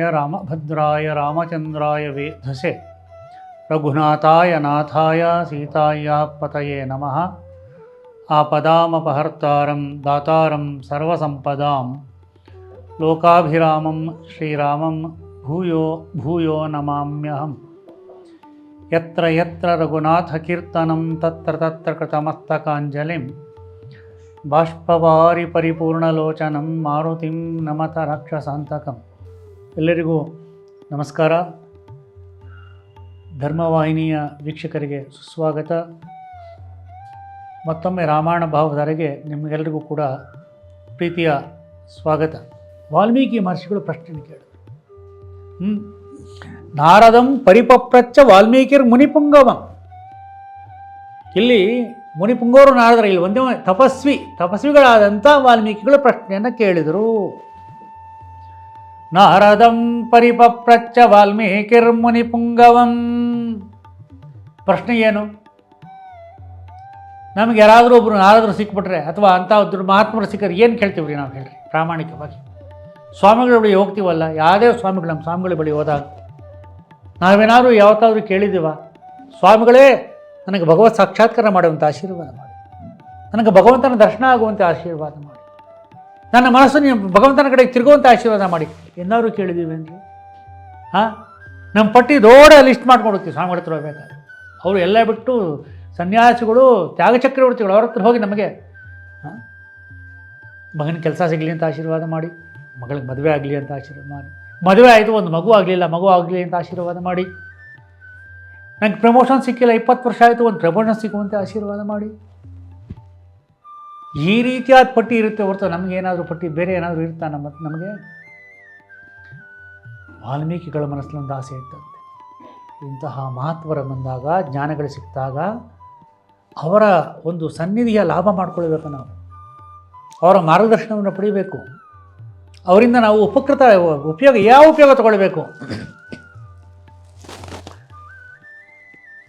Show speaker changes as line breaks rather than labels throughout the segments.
रामाय, रामभद्राय, रामचंद्राय वेधसे। रघुनाथाय, नाथाय, सीताया पतये नमः। आपदामपहर्तारं, दातारं सर्वसम्पदां लोकाभिरामं, श्रीरामं, भूयो भूयो नमाम्यहम्। यत्र यत्र रघुनाथकीर्तनं, तत्र तत्र कृतमस्तकाञ्जलिं बाष्पवारिपरिपूर्णलोचनं, मारुतिं नमत रक्षसान्तकम् ಎಲ್ಲರಿಗೂ ನಮಸ್ಕಾರ. ಧರ್ಮವಾಹಿನಿಯ ವೀಕ್ಷಕರಿಗೆ ಸುಸ್ವಾಗತ. ಮತ್ತೊಮ್ಮೆ ರಾಮಾಯಣ ಭಾವಧಾರೆಗೆ ನಿಮಗೆಲ್ಲರಿಗೂ ಕೂಡ ಪ್ರೀತಿಯ ಸ್ವಾಗತ. ವಾಲ್ಮೀಕಿ ಮಹರ್ಷಿಗಳು ಪ್ರಶ್ನೆ ಹ್ಮ್. ನಾರದಂ ಪರಿಪಪ್ರಚ್ಚ ವಾಲ್ಮೀಕಿರ್ ಮುನಿಪುಂಗವಂ. ಇಲ್ಲಿ ಮುನಿಪುಂಗವರು ನಾರದರ, ಇಲ್ಲಿ ಒಂದೇ ತಪಸ್ವಿ, ತಪಸ್ವಿಗಳಾದಂಥ ವಾಲ್ಮೀಕಿಗಳು ಪ್ರಶ್ನೆಯನ್ನು ಕೇಳಿದರು. ನಾರದಂ ಪರಿಪಪ್ರಚ್ಚ ವಾಲ್ಮೀಕಿರ್ಮುನಿ ಮುನಿಪುಂಗವಂ ಪ್ರಶ್ನೆ ಏನು? ನಮಗೆ ಯಾರಾದರೂ ಒಬ್ಬರು ನಾರದರು ಸಿಕ್ಬಿಟ್ರೆ ಅಥವಾ ಅಂಥ ಒಬ್ಬರು ಮಹಾತ್ಮರು ಸಿಕ್ಕರೆ ಏನು ಕೇಳ್ತೀವಿ ನಾವು ಹೇಳ್ರಿ, ಪ್ರಾಮಾಣಿಕವಾಗಿ? ಸ್ವಾಮಿಗಳ ಬಳಿ ಹೋಗ್ತೀವಲ್ಲ, ಯಾವುದೇ ಸ್ವಾಮಿಗಳು ನಮ್ಮ ಸ್ವಾಮಿಗಳ ಬಳಿ ಹೋದಾಗ. ನಾವೇನಾದರೂ ಯಾವತ್ತಾದರೂ ಕೇಳಿದ್ದೀವ? ಸ್ವಾಮಿಗಳೇ, ನನಗೆ ಭಗವತ್ ಸಾಕ್ಷಾತ್ಕಾರ ಮಾಡುವಂಥ ಆಶೀರ್ವಾದ ಮಾಡಿ. ನನಗೆ ಭಗವಂತನ ದರ್ಶನ ಆಗುವಂಥ ಆಶೀರ್ವಾದ ಮಾಡಿ. ನನ್ನ ಮನಸ್ಸು ನೀವು ಭಗವಂತನ ಕಡೆಗೆ ತಿರುಗುವಂಥ ಆಶೀರ್ವಾದ ಮಾಡಿ. ಏನಾದ್ರು ಕೇಳಿದ್ದೀವೇನ್ರಿ ಹಾಂ? ನಮ್ಮ ಪಟ್ಟಿ ದೊಡ್ಡ ಲಿಸ್ಟ್ ಮಾಡ್ಕೊಂಡು ಸ್ವಾಮಿ ಹತ್ರ ಹೋಗ್ಬೇಕಾದ್ರೆ. ಅವರು ಎಲ್ಲ ಬಿಟ್ಟು ಸನ್ಯಾಸಿಗಳು ತ್ಯಾಗ ಚಕ್ರವರ್ತಿಗಳು ಅವ್ರ ಹತ್ರ ಹೋಗಿ ನಮಗೆ, ಹಾಂ? ಮಗನ ಕೆಲಸ ಸಿಗಲಿ ಅಂತ ಆಶೀರ್ವಾದ ಮಾಡಿ, ಮಗಳಿಗೆ ಮದುವೆ ಆಗಲಿ ಅಂತ ಆಶೀರ್ವಾದ ಮಾಡಿ, ಮದುವೆ ಆಯಿತು, ಒಂದು ಮಗು ಆಗಲಿಲ್ಲ, ಮಗು ಆಗಲಿ ಅಂತ ಆಶೀರ್ವಾದ ಮಾಡಿ. ನನಗೆ ಪ್ರಮೋಷನ್ ಸಿಕ್ಕಿಲ್ಲ, ಇಪ್ಪತ್ತು ವರ್ಷ ಆಯಿತು, ಒಂದು ಪ್ರಮೋಷನ್ ಸಿಗುವಂತೆ ಆಶೀರ್ವಾದ ಮಾಡಿ. ಈ ರೀತಿಯಾದ ಪಟ್ಟಿ ಇರುತ್ತೆ ಹೊರತು ನಮಗೇನಾದರೂ ಪಟ್ಟಿ ಬೇರೆ ಏನಾದರೂ ಇರುತ್ತಾ ನಮ್ಮ ನಮಗೆ? ವಾಲ್ಮೀಕಿಗಳ ಮನಸ್ಸಲ್ಲಿ ಒಂದು ಆಸೆ ಇತ್ತಂತೆ ಇಂತಹ ಮಹತ್ವರ ಬಂದಾಗ, ಜ್ಞಾನಗಳು ಸಿಕ್ಕಿದಾಗ ಅವರ ಒಂದು ಸನ್ನಿಧಿಯ ಲಾಭ ಮಾಡ್ಕೊಳ್ಬೇಕು ನಾವು. ಅವರ ಮಾರ್ಗದರ್ಶನವನ್ನು ಪಡಿಬೇಕು. ಅವರಿಂದ ನಾವು ಉಪಕೃತ, ಉಪಯೋಗ, ಯಾವ ಉಪಯೋಗ ತಗೊಳ್ಬೇಕು?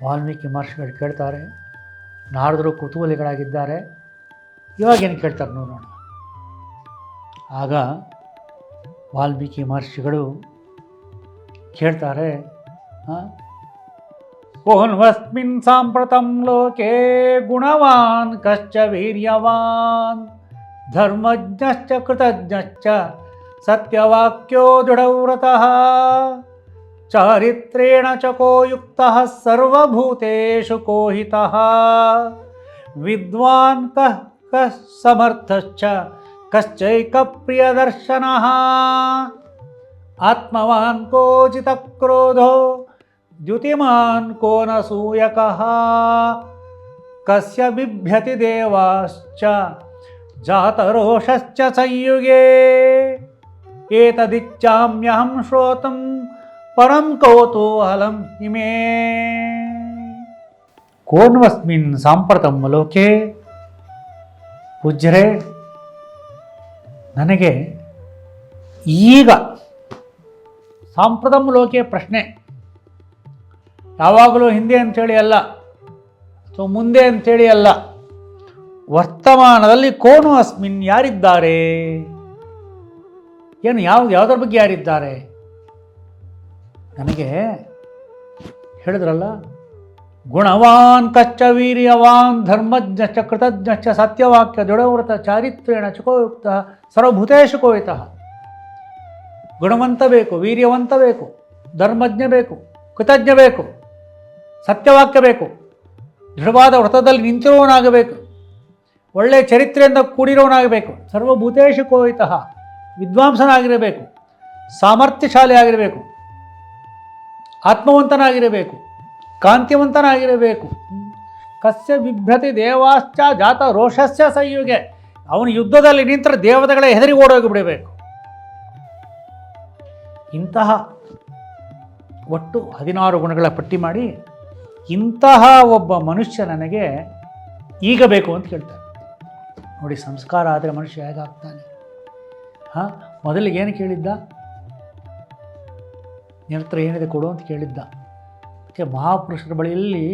ವಾಲ್ಮೀಕಿ ಮಹರ್ಷಿಗಳು ಕೇಳ್ತಾರೆ, ನಾರದರು ಕುತೂಹಲಿಗಳಾಗಿದ್ದಾರೆ. ಇವಾಗ ಏನು ಕೇಳ್ತಾರೆ ನೋಡೋಣ ಆಗ ವಾಲ್ಮೀಕಿ ಮಹರ್ಷಿಗಳು ಕೇಳ್ತಾರೆ ಕೋನ್ವಸ್ಮಿನ್ ಸಾಂಪ್ರತಂ ಲೋಕೆ ಗುಣವಾನ್, ಕಶ್ಚ ವೀರ್ಯವಾನ್, ಧರ್ಮಜ್ಞಶ್ಚ ಕೃತಜ್ಞಶ್ಚ, ಸತ್ಯವಾಕ್ಯೋ ದೃಢವ್ರತಃ, ಚಾರಿತ್ರೇಣ ಚಕೋ ಯುಕ್ತಃ ಸರ್ವಭೂತೇಷು ಕೋಹಿತಃ, ವಿದ್ವಾನ್ ಕಃ సమర్థశ్చ కశ్చైక ప్రియదర్శన ఆత్మవాన్ కోచిత క్రోధో ద్యుతిమాన్ కోనసూయక కస్య బిభ్యతి దేవాశ్చ జాతరోషశ్చ సంయుగే ఏతదిచ్చామ్యహం శ్రోతం పరం కౌతూహలం ఇమే కోన్వస్మిన్ సాంప్రతం లోకే ಪೂಜ್ಯರೇ ನನಗೆ ಈಗ ಸಾಂಪ್ರದಮ್ ಲೋಕೆ ಪ್ರಶ್ನೆ. ಯಾವಾಗಲೂ ಹಿಂದೆ ಅಂಥೇಳಿ ಅಲ್ಲ ಅಥವಾ ಮುಂದೆ ಅಂಥೇಳಿ ಅಲ್ಲ, ವರ್ತಮಾನದಲ್ಲಿ ಕೋನು ಅಸ್ಮಿನ್ ಯಾರಿದ್ದಾರೆ? ಏನು, ಯಾವ, ಯಾವುದ್ರ ಬಗ್ಗೆ ಯಾರಿದ್ದಾರೆ? ನನಗೆ ಹೇಳಿದ್ರಲ್ಲ ಗುಣವಾನ್ ಕಚ್ಚ ವೀರ್ಯವಾನ್ ಧರ್ಮಜ್ಞಶ್ಚ ಕೃತಜ್ಞಶ್ಚ ಸತ್ಯವಾಕ್ಯ ದೃಢವ್ರತ ಚಾರಿತ್ರೇಣ ಚುಕೋಯುಕ್ತ ಸರ್ವಭೂತೇಶು ಕೋಯಿತ. ಗುಣವಂತ ಬೇಕು, ವೀರ್ಯವಂತ ಬೇಕು, ಧರ್ಮಜ್ಞ ಬೇಕು, ಕೃತಜ್ಞ ಬೇಕು, ಸತ್ಯವಾಕ್ಯ ಬೇಕು, ದೃಢವಾದ ವ್ರತದಲ್ಲಿ ನಿಂತಿರುವವನಾಗಬೇಕು ಒಳ್ಳೆಯ ಚರಿತ್ರೆಯಿಂದ ಕೂಡಿರೋನಾಗಬೇಕು, ಸರ್ವಭೂತೇಶು ಕೋಯಿತ, ವಿದ್ವಾಂಸನಾಗಿರಬೇಕು ಸಾಮರ್ಥ್ಯಶಾಲಿ ಆಗಿರಬೇಕು ಆತ್ಮವಂತನಾಗಿರಬೇಕು ಕಾಂತಿವಂತನಾಗಿರಬೇಕು. ಕಸ್ಯ ಬಿಭ್ರತಿ ದೇವಾಶ್ಚ ಜಾತ ರೋಷಸ್ಯ ಸಯುಗೆ. ಅವನು ಯುದ್ಧದಲ್ಲಿ ನಿಂತರೆ ದೇವತೆಗಳೇ ಹೆದರಿ ಓಡೋಗಿ ಬಿಡಬೇಕು ಇಂತಹ ಒಟ್ಟು ಹದಿನಾರು ಗುಣಗಳ ಪಟ್ಟಿ ಮಾಡಿ ಇಂತಹ ಒಬ್ಬ ಮನುಷ್ಯ ನನಗೆ ಈಗ ಬೇಕು ಅಂತ ಕೇಳ್ತಾರೆ ನೋಡಿ, ಸಂಸ್ಕಾರ ಆದರೆ ಮನುಷ್ಯ ಹೇಗಾಗ್ತಾನೆ? ಹಾಂ, ಮೊದಲಿಗೆ ಏನು ಕೇಳಿದ್ದ? ನಿನ್ನ ಹತ್ರ ಏನಿದೆ ಕೊಡು ಅಂತ ಕೇಳಿದ್ದ. ಅದಕ್ಕೆ ಮಹಾಪುರುಷರ ಬಳಿಯಲ್ಲಿ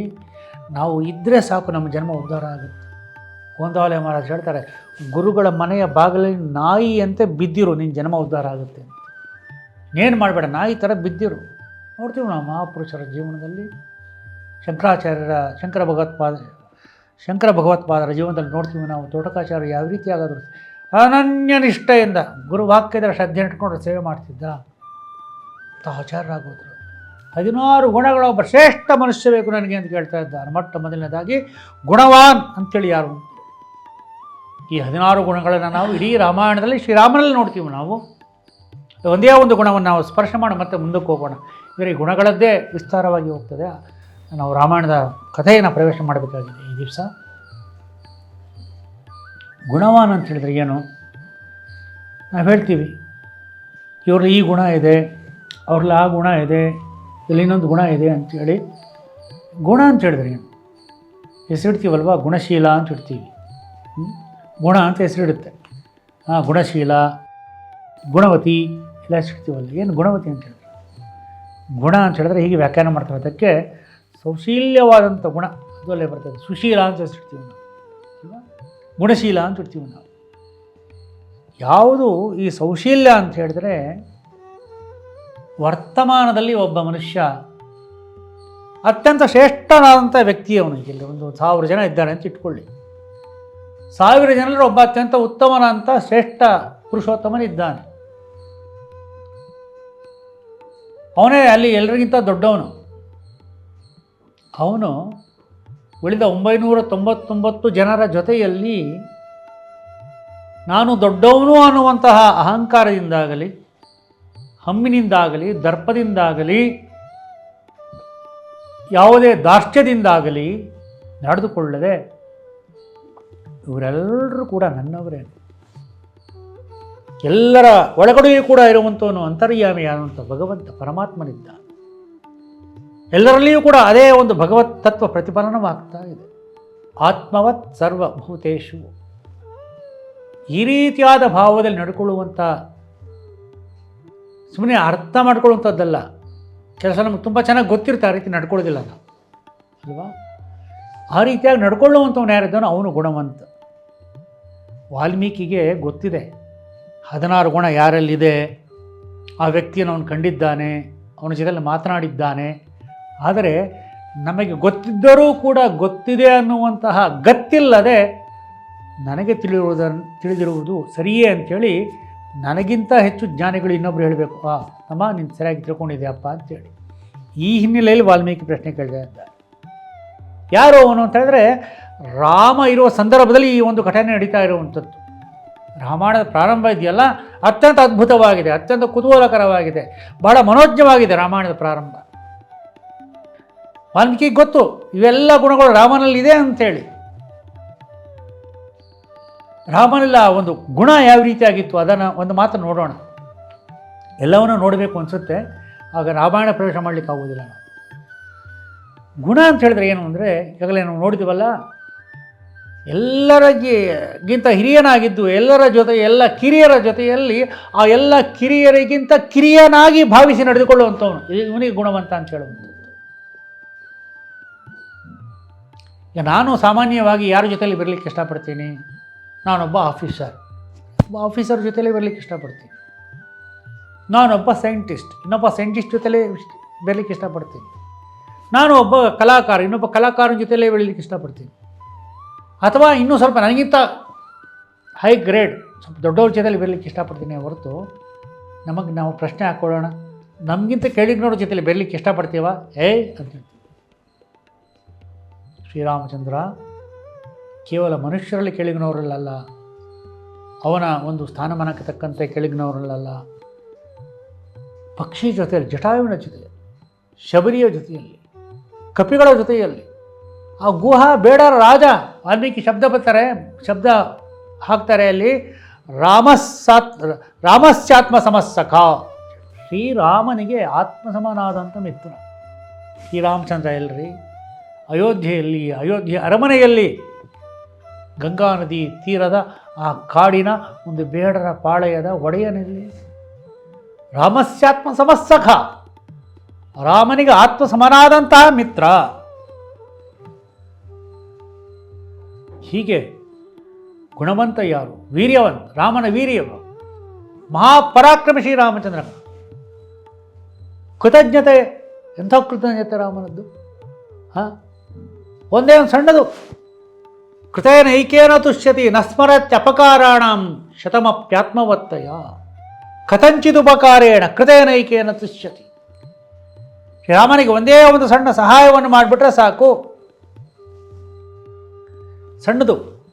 ನಾವು ಇದ್ದರೆ ಸಾಕು ನಮ್ಮ ಜನ್ಮ ಉದ್ಧಾರ ಆಗುತ್ತೆ. ಗೋಂದಾವಲೆ ಮಹಾರಾಜ್ ಹೇಳ್ತಾರೆ, ಗುರುಗಳ ಮನೆಯ ಬಾಗಿಲಲ್ಲಿ ನಾಯಿಯಂತೆ ಬಿದ್ದಿರು ನಿನ್ನ ಜನ್ಮ ಉದ್ಧಾರ ಆಗುತ್ತೆ. ಏನು ಮಾಡಬೇಡ, ನಾಯಿ ಥರ ಬಿದ್ದಿರು. ನೋಡ್ತೀವಿ ನಾವು ಮಹಾಪುರುಷರ ಜೀವನದಲ್ಲಿ. ಶಂಕರಾಚಾರ್ಯರ, ಶಂಕರ ಭಗವತ್ಪಾದ ಶಂಕರ ಭಗವತ್ಪಾದರ ಜೀವನದಲ್ಲಿ ನೋಡ್ತೀವಿ ನಾವು ತೋಟಕಾಚಾರ್ಯ ಯಾವ ರೀತಿ ಆಗೋದ್ರು. ಅನನ್ಯ ನಿಷ್ಠೆಯಿಂದ ಗುರುವಾಕ್ಯದ ಶ್ರದ್ಧೆ ಇಟ್ಕೊಂಡು ಸೇವೆ ಮಾಡ್ತಿದ್ದ ಆಚಾರ್ಯರಾಗೋದ್ರು ಹದಿನಾರು ಗುಣಗಳ ಒಬ್ಬ ಶ್ರೇಷ್ಠ ಮನುಷ್ಯ ಬೇಕು ನನಗೆ ಅಂತ ಕೇಳ್ತಾ ಇದ್ದಾರೆ. ಮೊಟ್ಟ ಮೊದಲನೇದಾಗಿ ಗುಣವಾನ್ ಅಂತೇಳಿ ಯಾರು? ಈ ಹದಿನಾರು ಗುಣಗಳನ್ನು ನಾವು ಇಡೀ ರಾಮಾಯಣದಲ್ಲಿ, ಶ್ರೀರಾಮನಲ್ಲಿ ನೋಡ್ತೀವಿ ನಾವು. ಒಂದೇ ಒಂದು ಗುಣವನ್ನು ನಾವು ಸ್ಪರ್ಶ ಮಾಡಿ ಮತ್ತೆ ಮುಂದಕ್ಕೆ ಹೋಗೋಣ. ಇವರಿಗೆ ಗುಣಗಳದ್ದೇ ವಿಸ್ತಾರವಾಗಿ ಹೋಗ್ತದೆ. ನಾವು ರಾಮಾಯಣದ ಕಥೆಯನ್ನು ಪ್ರವೇಶ ಮಾಡಬೇಕಾಗಿದೆ ಈ ದಿವಸ. ಗುಣವಾನ್ ಅಂತ ಹೇಳಿದ್ರೆ ಏನು? ನಾವು ಹೇಳ್ತೀವಿ, ಇವ್ರಲ್ಲಿ ಈ ಗುಣ ಇದೆ, ಅವ್ರಲ್ಲಿ ಆ ಗುಣ ಇದೆ ಇಲ್ಲಿ ಇನ್ನೊಂದು ಗುಣ ಇದೆ ಅಂಥೇಳಿ ಗುಣ ಅಂತ ಹೇಳಿದ್ರೆ ಹೆಸರಿಡ್ತೀವಲ್ವ? ಗುಣಶೀಲ ಅಂತ ಇಡ್ತೀವಿ. ಗುಣ ಅಂತ ಹೆಸರಿಡುತ್ತೆ. ಹಾಂ ಗುಣಶೀಲ, ಗುಣವತಿ ಎಲ್ಲ ಹೆಸರಿಡ್ತೀವಲ್ಲ ಏನು ಗುಣವತಿ ಅಂತ ಹೇಳಿದ್ರೆ? ಗುಣ ಅಂತ ಹೇಳಿದ್ರೆ ಹೀಗೆ ವ್ಯಾಖ್ಯಾನ ಮಾಡ್ತಾರೆ. ಅದಕ್ಕೆ ಸೌಶೀಲ್ಯವಾದಂಥ ಗುಣ ಅದರಲ್ಲೇ ಬರ್ತದೆ. ಸುಶೀಲ ಅಂತ ಹೆಸರಿಡ್ತೀವಿ ನಾವು? ಗುಣಶೀಲ ಅಂತ ಇಡ್ತೀವಿ ನಾವು. ಯಾವುದು ಈ ಸೌಶೀಲ್ಯ ಅಂತ ಹೇಳಿದ್ರೆ ವರ್ತಮಾನದಲ್ಲಿ ಒಬ್ಬ ಮನುಷ್ಯ ಅತ್ಯಂತ ಶ್ರೇಷ್ಠನಾದಂಥ ವ್ಯಕ್ತಿ ಅವನು ಇಲ್ಲಿ ಒಂದು ಸಾವಿರ ಜನ ಇದ್ದಾರೆ ಅಂತ ಇಟ್ಕೊಳ್ಳಿ. ಸಾವಿರ ಜನರಲ್ಲಿ ಒಬ್ಬ ಅತ್ಯಂತ ಉತ್ತಮನಾದಂಥ ಶ್ರೇಷ್ಠ ಪುರುಷೋತ್ತಮನಿದ್ದಾನೆ. ಅವನೇ ಅಲ್ಲಿ ಎಲ್ಲರಿಗಿಂತ ದೊಡ್ಡವನು. ಅವನು ಉಳಿದ ಒಂಬೈನೂರ ತೊಂಬತ್ತೊಂಬತ್ತು ಜನರ ಜೊತೆಯಲ್ಲಿ ನಾನು ದೊಡ್ಡವನು ಅನ್ನುವಂತಹ ಅಹಂಕಾರದಿಂದಾಗಲಿ ಹಮ್ಮಿನಿಂದಾಗಲಿ, ದರ್ಪದಿಂದಾಗಲಿ, ಯಾವುದೇ ದಾರ್ಷ್ಟ್ಯದಿಂದಾಗಲಿ ನಡೆದುಕೊಳ್ಳದೆ ಇವರೆಲ್ಲರೂ ಕೂಡ ನನ್ನವರೇ. ಎಲ್ಲರ ಒಳಗಡೆಯೂ ಕೂಡ ಇರುವಂಥವನು ಅಂತರ್ಯಾಮಿಯಾದಂಥ ಭಗವಂತ ಪರಮಾತ್ಮನಿದ್ದ. ಎಲ್ಲರಲ್ಲಿಯೂ ಕೂಡ ಅದೇ ಒಂದು ಭಗವತ್ ತತ್ವ ಪ್ರತಿಫಲನವಾಗ್ತಾ ಇದೆ. ಆತ್ಮವತ್ ಸರ್ವಭೂತೇಶು ಈ ರೀತಿಯಾದ ಭಾವದಲ್ಲಿ ನಡ್ಕೊಳ್ಳುವಂಥ ಸುಮ್ಮನೆ ಅರ್ಥ ಮಾಡ್ಕೊಳ್ಳುವಂಥದ್ದಲ್ಲ. ಕೆಲಸ ನಮಗೆ ತುಂಬ ಚೆನ್ನಾಗಿ ಗೊತ್ತಿರುತ್ತೆ, ಆ ರೀತಿ ನಡ್ಕೊಳ್ಳೋದಿಲ್ಲ ನಾವು ಅಲ್ವಾ? ಆ ರೀತಿಯಾಗಿ ನಡ್ಕೊಳ್ಳುವಂಥವ್ನು ಯಾರಿದ್ದಾನೋ ಅವನು ಗುಣವಂತ. ವಾಲ್ಮೀಕಿಗೆ ಗೊತ್ತಿದೆ, ಹದಿನಾರು ಗುಣ ಯಾರಲ್ಲಿದೆ, ಆ ವ್ಯಕ್ತಿಯನ್ನು ಅವನು ಕಂಡಿದ್ದಾನೆ, ಅವನ ಜೊತೆಯಲ್ಲಿ ಮಾತನಾಡಿದ್ದಾನೆ. ಆದರೆ ನಮಗೆ ಗೊತ್ತಿದ್ದರೂ ಕೂಡ ಗೊತ್ತಿದೆ ಅನ್ನುವಂತಹ ಗತ್ತಿಲ್ಲದೆ ನನಗೆ ತಿಳಿಯುವುದನ್ನು ತಿಳಿದಿರುವುದು ಸರಿಯೇ ಅಂಥೇಳಿ ನನಗಿಂತ ಹೆಚ್ಚು ಜ್ಞಾನಿಗಳು ಇನ್ನೊಬ್ರು ಹೇಳಬೇಕು, ಆ, ತಮ್ಮ ನೀನು ಸರಿಯಾಗಿ ತಿಳ್ಕೊಂಡಿದ್ಯಪ್ಪ ಅಂತೇಳಿ ಈ ಹಿನ್ನೆಲೆಯಲ್ಲಿ ವಾಲ್ಮೀಕಿ ಪ್ರಶ್ನೆ ಕೇಳಿದೆ ಅಂತ. ಯಾರು ಅವನು ಅಂತ ಹೇಳಿದ್ರೆ, ರಾಮ ಇರುವ ಸಂದರ್ಭದಲ್ಲಿ ಈ ಒಂದು ಘಟನೆ ನಡೀತಾ ಇರುವಂಥದ್ದು. ರಾಮಾಯಣದ ಪ್ರಾರಂಭ ಇದೆಯಲ್ಲ, ಅತ್ಯಂತ ಅದ್ಭುತವಾಗಿದೆ, ಅತ್ಯಂತ ಕುತೂಹಲಕರವಾಗಿದೆ, ಬಹಳ ಮನೋಜ್ಞವಾಗಿದೆ ರಾಮಾಯಣದ ಪ್ರಾರಂಭ. ವಾಲ್ಮೀಕಿ ಗೊತ್ತು, ಇವೆಲ್ಲ ಗುಣಗಳು ರಾಮನಲ್ಲಿದೆ ಅಂತೇಳಿ ರಾಮನೆಲ್ಲ ಒಂದು ಗುಣ ಯಾವ ರೀತಿಯಾಗಿತ್ತು ಅದನ್ನು ಒಂದು ಮಾತು ನೋಡೋಣ. ಎಲ್ಲವನ್ನೂ ನೋಡಬೇಕು ಅನಿಸುತ್ತೆ. ಆಗ ರಾಮಾಯಣ ಪ್ರವೇಶ ಮಾಡಲಿಕ್ಕೆ ಆಗೋದಿಲ್ಲ ನಾವು ಗುಣ ಅಂತ ಹೇಳಿದ್ರೆ ಏನು ಅಂದರೆ, ಈಗಾಗಲೇ ನಾವು ನೋಡಿದ್ದೀವಲ್ಲ ಎಲ್ಲರಿಗಿಂತ ಹಿರಿಯನಾಗಿದ್ದು, ಎಲ್ಲರ ಜೊತೆ, ಎಲ್ಲ ಕಿರಿಯರ ಜೊತೆಯಲ್ಲಿ ಆ ಎಲ್ಲ ಕಿರಿಯರಿಗಿಂತ ಕಿರಿಯನಾಗಿ ಭಾವಿಸಿ ನಡೆದುಕೊಳ್ಳುವಂಥವನು. ಇವನಿಗೆ ಗುಣವಂತ ಅಂತ ಹೇಳುವಂಥದ್ದು. ಈಗ ನಾನು ಸಾಮಾನ್ಯವಾಗಿ ಯಾರ ಜೊತೆಯಲ್ಲಿ ಬರಲಿಕ್ಕೆ ಇಷ್ಟಪಡ್ತೀನಿ? ನಾನೊಬ್ಬ ಆಫೀಸರ್. ಒಬ್ಬ ಆಫೀಸರ್ ಜೊತೆಲೇ ಬರಲಿಕ್ಕೆ ಇಷ್ಟಪಡ್ತೀನಿ. ನಾನೊಬ್ಬ ಸೈಂಟಿಸ್ಟ್, ಇನ್ನೊಬ್ಬ ಸೈಂಟಿಸ್ಟ್ ಜೊತೆಲೇ ಬೆರಲಿಕ್ಕೆ ಇಷ್ಟಪಡ್ತೀನಿ. ನಾನು ಒಬ್ಬ ಕಲಾಕಾರ, ಇನ್ನೊಬ್ಬ ಕಲಾಕಾರನ ಜೊತೆಲೇ ಬೆಳೀಲಿಕ್ಕೆ ಇಷ್ಟಪಡ್ತೀನಿ. ಅಥವಾ ಇನ್ನೂ ಸ್ವಲ್ಪ ನನಗಿಂತ ಹೈ ಗ್ರೇಡ್ ಸ್ವಲ್ಪ ದೊಡ್ಡವ್ರ ಜೊತೆಲಿ ಬೆರಲಿಕ್ಕೆ ಇಷ್ಟಪಡ್ತೀನಿ ಹೊರತು, ನಮಗೆ ನಾವು ಪ್ರಶ್ನೆ ಹಾಕ್ಕೊಳ್ಳೋಣ ನಮಗಿಂತ ಕೆಳಗಿನವ್ರ ಜೊತೆಲಿ ಬೆರಲಿಕ್ಕೆ ಇಷ್ಟಪಡ್ತೀವ? ಏಯ್, ಅಂತ. ಶ್ರೀರಾಮಚಂದ್ರ ಕೇವಲ ಮನುಷ್ಯರಲ್ಲಿ ಕೆಳಗಿನವರಲ್ಲ ಅವನ ಒಂದು ಸ್ಥಾನಮಾನಕ್ಕೆ ತಕ್ಕಂತೆ ಕೆಳಗಿನವರಲ್ಲ ಪಕ್ಷಿ ಜೊತೆಯಲ್ಲಿ, ಜಟಾಯುವಿನ ಜೊತೆಯಲ್ಲಿ, ಶಬರಿಯ ಜೊತೆಯಲ್ಲಿ, ಕಪಿಗಳ ಜೊತೆಯಲ್ಲಿ, ಆ ಗುಹಾ ಬೇಡರ ರಾಜ, ವಾಲ್ಮೀಕಿ ಶಬ್ದ ಬರ್ತಾರೆ, ಶಬ್ದ ಹಾಕ್ತಾರೆ ಅಲ್ಲಿ ರಾಮಸ್ಸಾತ್ ರಾಮಸ್ಯಾತ್ಮ ಸಮಸ್ಸಖ ಶ್ರೀರಾಮನಿಗೆ ಆತ್ಮ ಸಮನಾದಂಥ ಮಿತ್ರ ಶ್ರೀರಾಮಚಂದ್ರ ಎಲ್ರಿ, ಅಯೋಧ್ಯೆಯಲ್ಲಿ, ಅಯೋಧ್ಯೆ ಅರಮನೆಯಲ್ಲಿ ಗಂಗಾ ನದಿ ತೀರದ ಆ ಕಾಡಿನ ಒಂದು ಬೇಡರ ಪಾಳೆಯದ ಒಡೆಯನಲ್ಲಿ ರಾಮಸ್ಯಾತ್ಮ ಸಮಸ್ಸಖ ರಾಮನಿಗೆ ಆತ್ಮ ಸಮನಾದಂತಹ ಮಿತ್ರ. ಹೀಗೆ ಗುಣವಂತ ಯಾರು? ವೀರ್ಯವಂತ, ರಾಮನ ವೀರ್ಯವ. ಮಹಾಪರಾಕ್ರಮ ಶ್ರೀರಾಮಚಂದ್ರ ಕೃತಜ್ಞತೆ ಎಂಥ ಕೃತಜ್ಞತೆ ರಾಮನದ್ದು? ಹಾಂ? ಒಂದೇ ಒಂದು ಸಣ್ಣದು. ಕೃತೇನ ಐಕೇನ ತುಷ್ಯತಿ ನಸ್ಮರತ್ಯಪಕಾರಾಣಂ ಶತಮಪ್ಯಾತ್ಮವತ್ತಯ. ಕಥಂಚಿದುಪಕಾರೇಣ ಕೃತೇನೈಕೇನ ತುಷ್ಯತಿ. ಶ್ರೀರಾಮನಿಗೆ ಒಂದೇ ಒಂದು ಸಣ್ಣ ಸಹಾಯವನ್ನು ಮಾಡಿಬಿಟ್ರೆ ಸಾಕು. ಸಣ್ಣದು.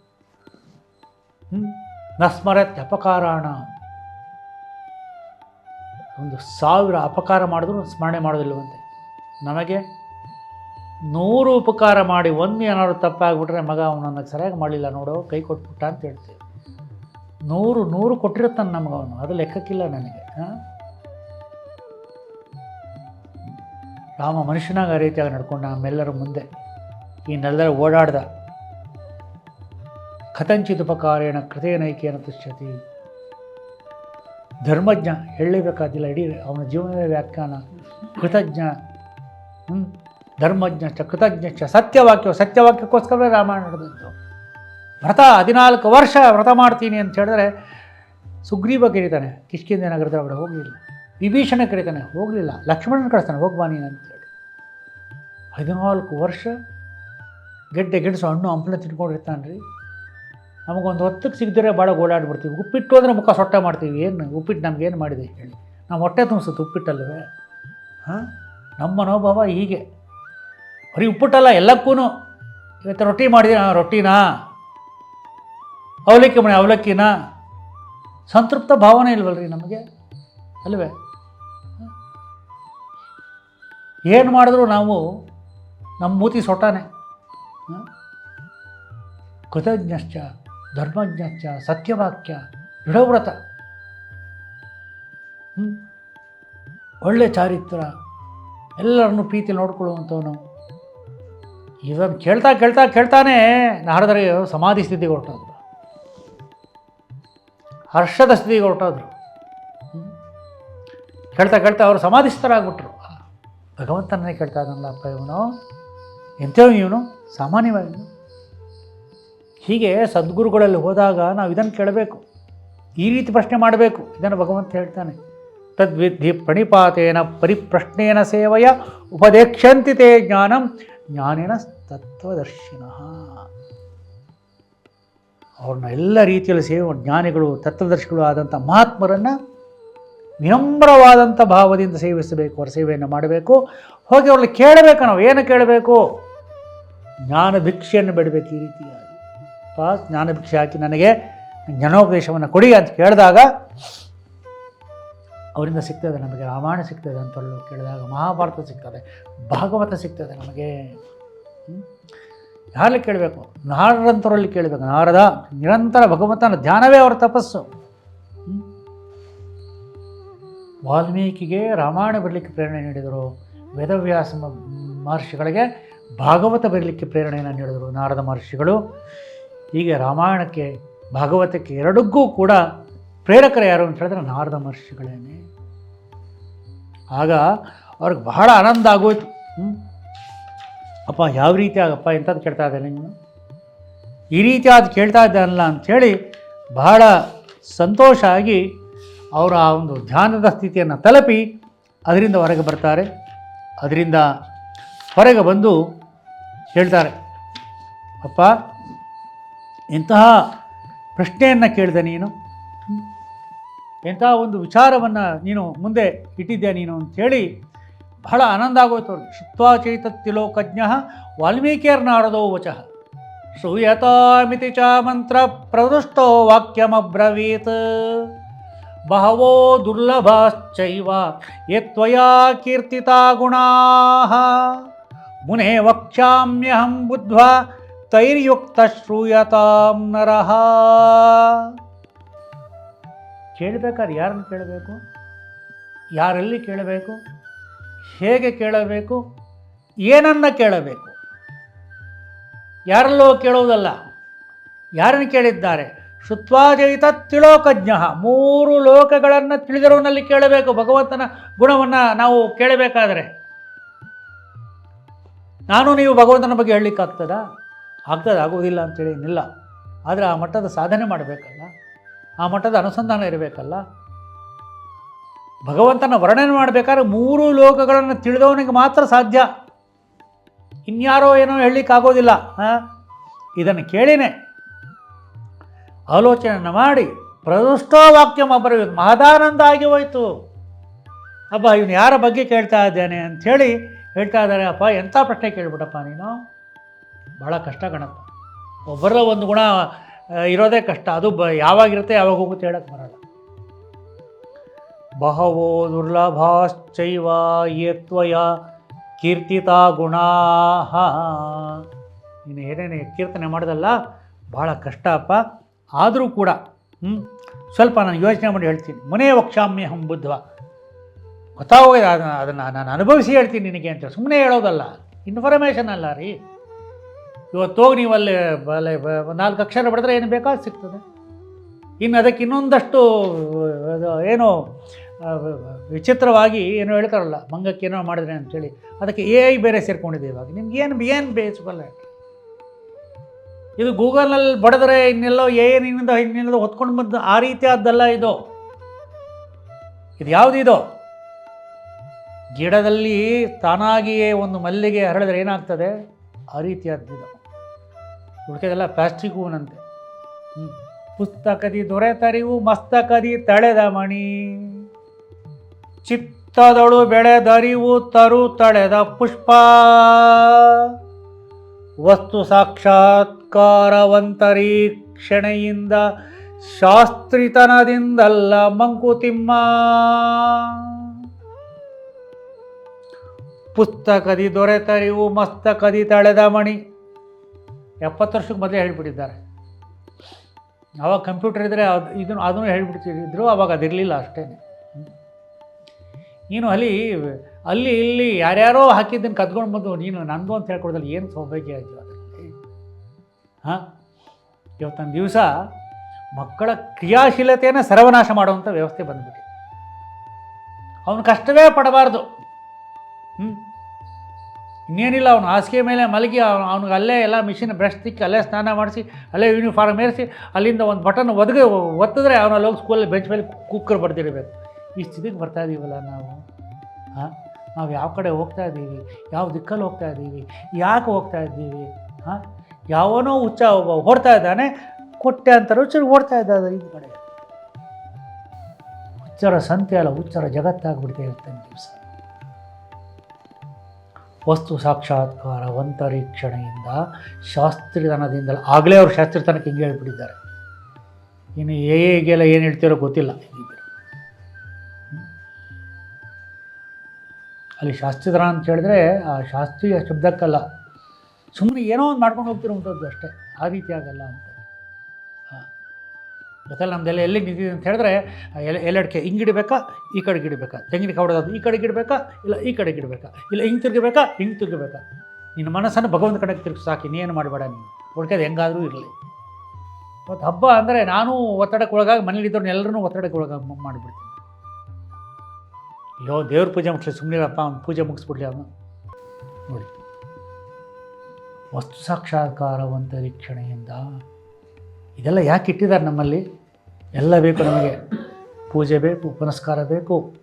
ನ ಸ್ಮರತ್ಯಪಕಾರಾಣ ಒಂದು ಸಾವಿರ ಅಪಕಾರ ಮಾಡಿದ್ರು, ಸ್ಮರಣೆ ಮಾಡೋದಿಲ್ಲವಂತೆ. ನಮಗೆ ನೂರು ಉಪಕಾರ ಮಾಡಿ ಒಂದು ಏನಾದ್ರು ತಪ್ಪಾಗ್ಬಿಟ್ರೆ ಮಗ ಅವನನ್ನು ಸರಿಯಾಗಿ ಮಾಡಲಿಲ್ಲ ನೋಡೋ, ಕೈ ಕೊಟ್ಬಿಟ್ಟ ಅಂತ ಹೇಳ್ತೀವಿ. ನೂರು ನೂರು ಕೊಟ್ಟಿರುತ್ತಾನೆ ನಮ್ಗೆ ಅವನು ಅದು ಲೆಕ್ಕಕ್ಕಿಲ್ಲ ನನಗೆ ರಾಮ ಮನುಷ್ಯನಾಗ ಆ ರೀತಿಯಾಗಿ ನಡ್ಕೊಂಡು ನಮ್ಮೆಲ್ಲರ ಮುಂದೆ. ಈ ನೆಲದಲ್ಲಿ ಓಡಾಡ್ದ. ಕಥಂಚಿದುಪಕಾರೇಣ ಕೃತೇನೈಕೇನ ತುಷ್ಯತಿ ಧರ್ಮಜ್ಞ ಹೇಳಲೇಬೇಕಾದಿಲ್ಲ, ಇಡೀ ಅವನ ಜೀವನದ ವ್ಯಾಖ್ಯಾನ. ಕೃತಜ್ಞ ಹ್ಞೂ ಧರ್ಮಜ್ಞ ಚ, ಕೃತಜ್ಞ ಚ ಸತ್ಯವಾಕ್ಯ ಸತ್ಯವಾಕ್ಯಕ್ಕೋಸ್ಕರವೇ ರಾಮಾಯಣ ನಡೆದಿದ್ದು ವ್ರತ, ಹದಿನಾಲ್ಕು ವರ್ಷ ವ್ರತ ಮಾಡ್ತೀನಿ ಅಂತ ಹೇಳಿದ್ರೆ ಸುಗ್ರೀವ ಕರೀತಾನೆ ಕಿಷ್ಕಿಂದ ನಗರದ ಹೋಗಲಿಲ್ಲ. ವಿಭೀಷಣ ಕರೀತಾನೆ ಹೋಗಲಿಲ್ಲ. ಲಕ್ಷ್ಮಣನ ಕಳಿಸ್ತಾನೆ ಹೋಗ್ಬಾನಿ ಅಂತ ಅಂತೇಳಿ ಹದಿನಾಲ್ಕು ವರ್ಷ ಗೆಡ್ಡೆ ಗೆಣಸು ಹಣ್ಣು ಹಂಪಲ ತಿನ್ಕೊಂಡಿರ್ತಾನೆ ರೀ ನಮಗೊಂದು ಹೊತ್ತಕ್ಕೆ ಸಿಗದಿರೋ ಭಾಳ ಓಡಾಡ್ಬಿಡ್ತೀವಿ ಉಪ್ಪಿಟ್ಟು ಅಂದರೆ ಮುಖ ಸೊಟ್ಟ ಮಾಡ್ತೀವಿ. ಏನು? ಉಪ್ಪಿಟ್ಟು ನಮಗೇನು ಮಾಡಿದೆ ಹೇಳಿ. ನಾವು ಹೊಟ್ಟೆ ತುಂಬಿಸುತ್ತೆ ಉಪ್ಪಿಟ್ಟಲ್ಲವೇ ಹಾಂ? ನಮ್ಮ ಮನೋಭಾವ ಹೀಗೆ. ಬರೀ ಉಪ್ಪುಟ್ಟಲ್ಲ ಎಲ್ಲಕ್ಕೂ ಇವತ್ತು ರೊಟ್ಟಿ ಮಾಡಿದ್ರೆ ರೊಟ್ಟಿನಾ? ಅವಲಕ್ಕಿ ಮನೆ, ಅವಲಕ್ಕಿನ? ಸಂತೃಪ್ತ ಭಾವನೆ ಇಲ್ವಲ್ರಿ ನಮಗೆ? ಅಲ್ವೇ? ಏನು ಮಾಡಿದ್ರು ನಾವು ನಮ್ಮ ಮೂತಿ ಸೊಟ್ಟಾನೆ. ಕೃತಜ್ಞಶ್ಚ, ಧರ್ಮಜ್ಞಶ್ಚ, ಸತ್ಯವಾಕ್ಯ, ದೃಢವ್ರತ? ಒಳ್ಳೆ ಚಾರಿತ್ರ. ಎಲ್ಲರನ್ನು ಪ್ರೀತಿ ನೋಡ್ಕೊಳ್ಳುವಂಥವನು. ಇವನ್ ಕೇಳ್ತಾ ಕೇಳ್ತಾ ಕೇಳ್ತಾನೆ ನಾರದರ ಸಮಾಧಿ ಸ್ಥಿತಿಗೆ ಹೊರಟೋದ್ರು. ಹರ್ಷದ ಸ್ಥಿತಿಗೆ ಹೊರಟೋದ್ರು? ಕೇಳ್ತಾ ಕೇಳ್ತಾ ಅವರು ಸಮಾಧಿಸ್ಥರಾಗ್ಬಿಟ್ರು. ಭಗವಂತನೇ ಕೇಳ್ತಾ ಇದ್ದಾನಲ್ಲಪ್ಪ ಇವನು? ಎಂಥವ್ ಇವನು? ಸಾಮಾನ್ಯವಾಗಿ ಹೀಗೆ ಸದ್ಗುರುಗಳಲ್ಲಿ ಹೋದಾಗ ನಾವು ಇದನ್ನು ಕೇಳಬೇಕು. ಈ ರೀತಿ ಪ್ರಶ್ನೆ ಮಾಡಬೇಕು. ಇದನ್ನು ಭಗವಂತ ಹೇಳ್ತಾನೆ. ತದ್ವಿಧಿ ಪ್ರಣಿಪಾತೇನ ಪರಿಪ್ರಶ್ನೇನ ಸೇವೆಯ ಉಪದೇಕ್ಷಂತಿತೇ ಜ್ಞಾನಂ ಜ್ಞಾನೇನ ತತ್ವದರ್ಶಿನ. ಅವ್ರನ್ನ ಎಲ್ಲ ರೀತಿಯಲ್ಲಿ ಸೇವೆ ಜ್ಞಾನಿಗಳು, ತತ್ವದರ್ಶಿಗಳು ಆದಂಥ ಮಹಾತ್ಮರನ್ನು ವಿನಮ್ರವಾದಂಥ ಭಾವದಿಂದ ಸೇವಿಸಬೇಕು, ಅವರ ಸೇವೆಯನ್ನು ಮಾಡಬೇಕು. ಹೋಗಿ ಅವ್ರಲ್ಲಿ ಕೇಳಬೇಕು ನಾವು, ಏನು ಕೇಳಬೇಕು? ಜ್ಞಾನ ಭಿಕ್ಷೆಯನ್ನು ಬಿಡಬೇಕು ಈ ರೀತಿಯಾಗಿ. ಜ್ಞಾನ ಭಿಕ್ಷೆ ಹಾಕಿ ನನಗೆ ಜ್ಞಾನೋಪದೇಶವನ್ನು ಕೊಡಿ ಅಂತ ಕೇಳಿದಾಗ ಅವರಿಂದ ಸಿಗ್ತದೆ ನಮಗೆ ರಾಮಾಯಣ ಸಿಗ್ತದೆ ಅಂತಲ್ಲೂ ಕೇಳಿದಾಗ ಮಹಾಭಾರತ ಸಿಗ್ತದೆ, ಭಾಗವತ ಸಿಗ್ತದೆ ನಮಗೆ? ಯಾರಲ್ಲಿ ಕೇಳಬೇಕು? ನಾರದಂತರಲ್ಲಿ ಕೇಳಬೇಕು. ನಾರದ ನಿರಂತರ ಭಗವಂತನ ಧ್ಯಾನವೇ ಅವರ ತಪಸ್ಸು. ವಾಲ್ಮೀಕಿಗೆ ರಾಮಾಯಣ ಬರಲಿಕ್ಕೆ ಪ್ರೇರಣೆ ನೀಡಿದರು. ವೇದವ್ಯಾಸ ಮಹರ್ಷಿಗಳಿಗೆ ಭಾಗವತ ಬರಲಿಕ್ಕೆ ಪ್ರೇರಣೆಯನ್ನು ನೀಡಿದರು ನಾರದ ಮಹರ್ಷಿಗಳು. ಹೀಗೆ ರಾಮಾಯಣಕ್ಕೆ, ಭಾಗವತಕ್ಕೆ ಎರಡಕ್ಕೂ ಕೂಡ ಪ್ರೇರಕರು ಯಾರು ಅಂತ ಹೇಳಿದ್ರೆ ನಾರದ ಮಹರ್ಷಿಗಳೇನೆ ಆಗ ಅವ್ರಿಗೆ ಬಹಳ ಆನಂದ ಆಗೋಯ್ತು? ಅಪ್ಪ, ಯಾವ ರೀತಿ ಆಗಪ್ಪ ಎಂಥದ್ದು ಕೇಳ್ತಾ ಇದ್ದಾನೆ ನೀನು ಈ ರೀತಿ ಅದು ಕೇಳ್ತಾ ಇದ್ದಾನಲ್ಲ ಅಂಥೇಳಿ ಬಹಳ ಸಂತೋಷ ಆಗಿ ಅವರ ಆ ಒಂದು ಧ್ಯಾನದ ಸ್ಥಿತಿಯನ್ನು ತಲುಪಿ ಅದರಿಂದ ಹೊರಗೆ ಬರ್ತಾರೆ ಅದರಿಂದ ಹೊರಗೆ ಬಂದು ಹೇಳ್ತಾರೆ, ಅಪ್ಪ, ಇಂತಹ ಪ್ರಶ್ನೆಯನ್ನು ಕೇಳಿದೆ ನೀನು? ಎಂತಹ ಒಂದು ವಿಚಾರವನ್ನು ನೀನು ಮುಂದೆ ಇಟ್ಟಿದ್ದೆ ನೀನು ಅಂಥೇಳಿ ಬಹಳ ಆನಂದ ಆಗೋಯ್ತು ಅವ್ರಿಗೆ. ಶುತ್ವಾ ಚೈತತ್ಯಲೋಕಜ್ಞ ವಾಲ್ಮೀಕಿಯರ್ನಾಡದೋ ವಚಃ. ಶ್ರೂಯತಾಮಿತಿ ಚ ಮಂತ್ರ ಪ್ರದೃಷ್ಟೋ ವಾಕ್ಯಮ್ರವೀತ್ ಬಹವೋ ದುರ್ಲಭಾಶ್ಚೈವ ಯತ್ವಯಾ ಕೀರ್ತಿತಾ ಗುಣಾ. ಮುನೇ ವಕ್ಷ್ಯಾಮ್ಯಹಂ ಬುದ್ಧ್ವಾ ತೈರ್ಯುಕ್ತ ಶ್ರೂಯತಾಂ ನರಃ. ಕೇಳಬೇಕಾದ್ರೆ ಯಾರನ್ನು ಕೇಳಬೇಕು? ಯಾರಲ್ಲಿ ಕೇಳಬೇಕು? ಹೇಗೆ ಕೇಳಬೇಕು? ಏನನ್ನು ಕೇಳಬೇಕು? ಯಾರಲ್ಲೋ ಕೇಳುವುದಲ್ಲ. ಯಾರನ್ನು ಕೇಳಿದ್ದಾರೆ? ಶುತ್ವಾಜಯಿತ ತಿಳೋಕಜ್ಞ ಮೂರು ಲೋಕಗಳನ್ನು ತಿಳಿದಿರೋನಲ್ಲಿ ಕೇಳಬೇಕು. ಭಗವಂತನ ಗುಣವನ್ನು ನಾವು ಕೇಳಬೇಕಾದರೆ. ನಾನು ನೀವು ಭಗವಂತನ ಬಗ್ಗೆ ಹೇಳಲಿಕ್ಕಾಗ್ತದಾ? ಆಗ್ತದೆ? ಆಗುವುದಿಲ್ಲ ಅಂತೇಳಿ ಏನಿಲ್ಲ. ಆದರೆ ಆ ಮಟ್ಟದ ಸಾಧನೆ ಮಾಡಬೇಕಲ್ಲ ಆ ಮಟ್ಟದ ಅನುಸಂಧಾನ ಇರಬೇಕಲ್ಲ? ಭಗವಂತನ ವರ್ಣನೆ ಮಾಡಬೇಕಾದ್ರೆ ಮೂರು ಲೋಕಗಳನ್ನು ತಿಳಿದವನಿಗೆ ಮಾತ್ರ ಸಾಧ್ಯ. ಇನ್ಯಾರೋ ಏನೋ ಹೇಳಲಿಕ್ಕಾಗೋದಿಲ್ಲ ಇದನ್ನು ಕೇಳಿನೇ. ಆಲೋಚನೆಯನ್ನು ಮಾಡಿ, ಪ್ರದೃಷ್ಟೋ ವಾಕ್ಯ ಬರೆಯುವುದು ಮಹದಾನಂದ ಆಗಿ ಹೋಯಿತು. ಅಬ್ಬ, ಇವನು ಯಾರ ಬಗ್ಗೆ ಕೇಳ್ತಾ ಇದ್ದೇನೆ ಅಂಥೇಳಿ ಹೇಳ್ತಾ ಇದ್ದಾರೆ, ಅಪ್ಪ, ಎಂಥ ಪ್ರಶ್ನೆ ಕೇಳ್ಬಿಟ್ಟಪ್ಪ ನೀನು? ಭಾಳ ಕಷ್ಟ ಕಣಪ್ಪ. ಒಬ್ಬರ ಒಂದು ಗುಣ ಇರೋದೇ ಕಷ್ಟ. ಅದು ಬ ಯಾವಾಗಿರುತ್ತೆ ಯಾವಾಗ ಹೋಗುತ್ತೆ ಹೇಳಕ್ಕೆ ಬರಲ್ಲ. ಬಹವೋ ದುರ್ಲಭಾಶ್ಚೈವ ಏತ್ವಯ ಕೀರ್ತಿತ ಗುಣಾ ನೀನು ಏನೇನು ಕೀರ್ತನೆ ಮಾಡೋದಲ್ಲ ಭಾಳ ಕಷ್ಟ ಅಪ್ಪ. ಆದರೂ ಕೂಡ ಹ್ಞೂ ಸ್ವಲ್ಪ ನಾನು ಯೋಚನೆ ಮಾಡಿ ಹೇಳ್ತೀನಿ. ಮನೆ ವಕ್ಷಾಮ್ಯ ಹಂ ಬುದ್ಧ ಗೊತ್ತಾಗೋಗಿದೆ, ಅದನ್ನು ಅದನ್ನು ನಾನು ಅನುಭವಿಸಿ ಹೇಳ್ತೀನಿ ನಿನಗೆ ಅಂತ. ಸುಮ್ಮನೆ ಹೇಳೋದಲ್ಲ. ಇನ್ಫಾರ್ಮೇಷನ್ ಅಲ್ಲ ರೀ. ಇವತ್ತು ಹೋಗಿ ನೀವು ಅಲ್ಲಿ ನಾಲ್ಕು ಅಕ್ಷರ ಬಡಿದ್ರೆ ಏನು ಬೇಕಾದ್ರೂ ಸಿಗ್ತದೆ. ಇನ್ನು ಅದಕ್ಕೆ ಇನ್ನೊಂದಷ್ಟು ಏನು ವಿಚಿತ್ರವಾಗಿ ಏನೋ ಹೇಳ್ತಾರಲ್ಲ ಮಂಗಕ್ಕೆ ಏನೋ ಮಾಡಿದ್ರೆ ಅಂಥೇಳಿ ಅದಕ್ಕೆ ಎ ಐ ಬೇರೆ ಸೇರ್ಕೊಂಡಿದೆ ಇವಾಗ. ನಿಮ್ಗೆ ಏನು ಏನು ಬೇಯಿಸ್ಬಲ್ಲ ಇದು ಗೂಗಲ್ನಲ್ಲಿ ಬಡಿದ್ರೆ ಇನ್ನೆಲ್ಲೋ ಏನಿಂದ ಇನ್ನೆಲ್ಲೋ ಹೊತ್ಕೊಂಡು ಬಂದು, ಆ ರೀತಿಯಾದ್ದಲ್ಲ ಇದು. ಇದು ಯಾವುದಿದು ಗಿಡದಲ್ಲಿ ತಾನಾಗಿಯೇ ಒಂದು ಮಲ್ಲಿಗೆ ಹರಡಿದ್ರೆ ಏನಾಗ್ತದೆ? ಆ ರೀತಿಯಾದ್ದಿದು ಉಳಿಕೆದೆಲ್ಲ ಪ್ಲಾಸ್ಟಿಕ್ ಹೂವನಂತೆ ಪುಸ್ತಕದಿ ದೊರೆತರಿವು, ಮಸ್ತಕದಿ ತಳೆದ ಮಣಿ. ಚಿತ್ತದಳು ಬೆಳೆದರಿವು, ತರು ತಳೆದ ಪುಷ್ಪ. ವಸ್ತು ಸಾಕ್ಷಾತ್ಕಾರವಂತರೀಕ್ಷಣೆಯಿಂದ ಶಾಸ್ತ್ರಿತನದಿಂದಲ್ಲ ಮಂಕುತಿಮ್ಮ. ಪುಸ್ತಕದಿ ದೊರೆತರಿವು, ಮಸ್ತಕದಿ ತಳೆದ ಮಣಿ. ಎಪ್ಪತ್ತು ವರ್ಷಕ್ಕೆ ಮೊದಲೇ ಹೇಳಿಬಿಟ್ಟಿದ್ದಾರೆ. ಆವಾಗ ಕಂಪ್ಯೂಟರ್ ಇದ್ದರೆ ಅದು ಇದನ್ನು ಅದನ್ನು ಹೇಳ್ಬಿಡ್ತಿದ್ರು, ಅವಾಗ ಅದಿರಲಿಲ್ಲ ಅಷ್ಟೇ. ನೀನು ಅಲ್ಲಿ ಅಲ್ಲಿ ಇಲ್ಲಿ ಯಾರ್ಯಾರೋ ಹಾಕಿದ್ದನ್ನು ಕದ್ಕೊಂಡು ಬಂದು ನೀನು ನಂದು ಅಂತ ಹೇಳ್ಕೊಡೋದಲ್ಲ ಏನು ಸೌಭಾಗ್ಯ ಆಯಿತು ಅದರಲ್ಲಿ? ಹಾಂ? ಇವತ್ತೊಂದು ದಿವಸ ಮಕ್ಕಳ ಕ್ರಿಯಾಶೀಲತೆಯನ್ನು ಸರ್ವನಾಶ ಮಾಡುವಂಥ ವ್ಯವಸ್ಥೆ ಬಂದ್ಬಿಟ್ಟಿದೆ. ಅವನು ಕಷ್ಟವೇ ಪಡಬಾರ್ದು. ಹ್ಞೂ ಇನ್ನೇನಿಲ್ಲ, ಅವನು ಹಾಸಿಗೆ ಮೇಲೆ ಮಲಗಿ ಅವ್ನಿಗೆ ಅಲ್ಲೇ ಎಲ್ಲ ಮಿಷಿನ್ ಬ್ರಷ್ ತಿಕ್ಕಿ ಅಲ್ಲೇ ಸ್ನಾನ ಮಾಡಿಸಿ, ಅಲ್ಲೇ ಯೂನಿಫಾರ್ಮ್ ಏರಿಸಿ, ಅಲ್ಲಿಂದ ಒಂದು ಬಟನ್ ಒದಗಿ ಒತ್ತಿದ್ರೆ ಅವನಲ್ಲಿ ಹೋಗಿ ಸ್ಕೂಲಲ್ಲಿ ಬೆಂಚ್ ಮೇಲೆ ಕುಕ್ಕರ್ ಬರ್ತಿರ್ಬೇಕು ಈ ಸ್ಥಿತಿಗೆ ಬರ್ತಾ ಇದ್ದೀವಲ್ಲ ನಾವು? ಹಾಂ ನಾವು ಯಾವ ಕಡೆ ಹೋಗ್ತಾ ಇದ್ದೀವಿ? ಯಾವ ದಿಕ್ಕಲ್ಲಿ ಹೋಗ್ತಾ ಇದ್ದೀವಿ? ಯಾಕೆ ಹೋಗ್ತಾ ಇದ್ದೀವಿ? ಹಾಂ ಯಾವನೋ ಹುಚ್ಚ ಓಡ್ತಾ ಇದ್ದಾನೆ, ಕೊಟ್ಟೆ ಅಂತಾರೆ ಹುಚ್ಚರು ಓಡ್ತಾ ಇದ್ದಾರೆ ಈ ಕಡೆ. ಹುಚ್ಚರ ಸಂತೆ ಅಲ್ಲ, ಹುಚ್ಚರ ಜಗತ್ತಾಗ್ಬಿಡ್ತಾ ಇರ್ತಾನೆ ದಿವಸ. ವಸ್ತು ಸಾಕ್ಷಾತ್ಕಾರ, ಅಂತರೀಕ್ಷಣೆಯಿಂದ ಶಾಸ್ತ್ರಿತನದಿಂದಲೇ ಆಗಲೇ ಅವರು ಶಾಸ್ತ್ರಿತನಕ್ಕೆ ಹಿಂಗೆ ಹೇಳ್ಬಿಟ್ಟಿದ್ದಾರೆ. ಇನ್ನು ಹೇಗೆಲ್ಲ ಏನು ಹೇಳ್ತಿರೋ ಗೊತ್ತಿಲ್ಲ. ಅಲ್ಲಿ ಶಾಸ್ತ್ರಿತನ ಅಂತ ಹೇಳಿದ್ರೆ ಆ ಶಾಸ್ತ್ರೀಯ ಶಬ್ದಕ್ಕಲ್ಲ ಸುಮ್ಮನೆ ಏನೋ ಒಂದು ಮಾಡ್ಕೊಂಡು ಹೋಗ್ತಿರುವಂಥದ್ದು ಅಷ್ಟೇ. ಆ ರೀತಿ ಆಗಲ್ಲ ಅಂತ. ಗೊತ್ತಲ್ಲ ನಮ್ದೆಲ್ಲ ಎಲ್ಲಿ ನಿಂತಿದೆ ಅಂತ ಹೇಳಿದ್ರೆ ಎಲ್ಲಿ ಎಲೆ ಎಲೆಡ್ಕೆ ಹಿಂಗೆ ಇಡಬೇಕಾ? ಈ ಕಡೆಗೆ ಇಡಬೇಕಾ? ತೆಂಗಿನಕಾಯಿ ಅದು ಈ ಕಡೆಗೆ ಇಡಬೇಕಾ? ಇಲ್ಲ, ಈ ಕಡೆಗೆ ಇಡಬೇಕಾ? ಇಲ್ಲ, ಹಿಂಗೆ ತಿರುಗಬೇಕಾ? ಹಿಂಗೆ ತಿರುಗಬೇಕಾ? ನಿನ್ನ ಮನಸ್ಸನ್ನು ಭಗವಂತ ಕಡೆಗೆ ತಿರುಗಿ ಸಾಕಿ ನೀನು ಮಾಡಬೇಡ ನೀನು. ಹುಡ್ಕೋದು ಹೆಂಗಾದರೂ ಇರಲಿ. ಮತ್ತು ಹಬ್ಬ ಅಂದರೆ ನಾನು ಒತ್ತಡಕ್ಕೆ ಒಳಗಾಗಿ ಮನೇಲಿದ್ದವ್ರನ್ನ ಎಲ್ಲರೂ ಒತ್ತಡಕ್ಕೆ ಒಳಗಾಗಿ ಮಾಡಿಬಿಡ್ತೀನಿ. ಅಯ್ಯೋ, ದೇವ್ರ ಪೂಜೆ ಮುಗಿಸ್ಲಿ ಸುಮ್ಮನಿರಪ್ಪ ಅವ್ನು ಪೂಜೆ ಮುಗಿಸ್ಬಿಡ್ಲಿ ಅವನು. ನೋಡಿ. ವಸ್ತು ಸಾಕ್ಷಾತ್ಕಾರವಂತರೀಕ್ಷಣೆಯಿಂದ ಇದೆಲ್ಲ ಯಾಕೆ ಇಟ್ಟಿದ್ದಾರೆ ನಮ್ಮಲ್ಲಿ? ಎಲ್ಲ ಬೇಕು ನಮಗೆ. ಪೂಜೆ ಬೇಕು, ಪುನಸ್ಕಾರ ಬೇಕು,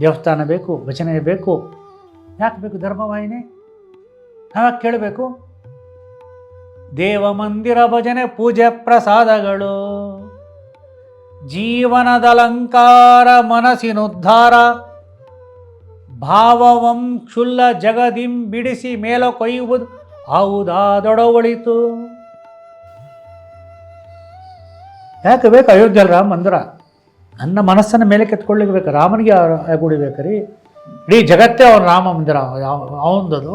ದೇವಸ್ಥಾನ ಬೇಕು, ಭಜನೆ ಬೇಕು. ಯಾಕೆ ಬೇಕು ಧರ್ಮವಾಹಿನಿ? ನಾವ್ಯಾಕೆ ಕೇಳಬೇಕು? ದೇವ ಮಂದಿರ ಭಜನೆ ಪೂಜೆ ಪ್ರಸಾದಗಳು. ಜೀವನದ ಅಲಂಕಾರ ಮನಸ್ಸಿನುದ್ಧಾರ. ಭಾವವಂ ಕ್ಷುಲ್ಲ ಜಗದಿಂ ಬಿಡಿಸಿ ಮೇಲ ಕೊಯ್ಯುವುದು ಹೌದಾದೊಡವಳಿತು ಯಾಕೆ ಬೇಕು ಅಯೋಧ್ಯ ರಾಮ ಮಂದಿರ? ನನ್ನ ಮನಸ್ಸನ್ನು ಮೇಲೆ ಕೆತ್ಕೊಳ್ಳಿಕ್ಕೆ ಬೇಕು ರಾಮನಿಗೆ ಗುಡಿ ಬೇಕ್ರಿ ಇಡೀ ಜಗತ್ತೇ ಅವನ ರಾಮ ಮಂದಿರ. ಅವನದು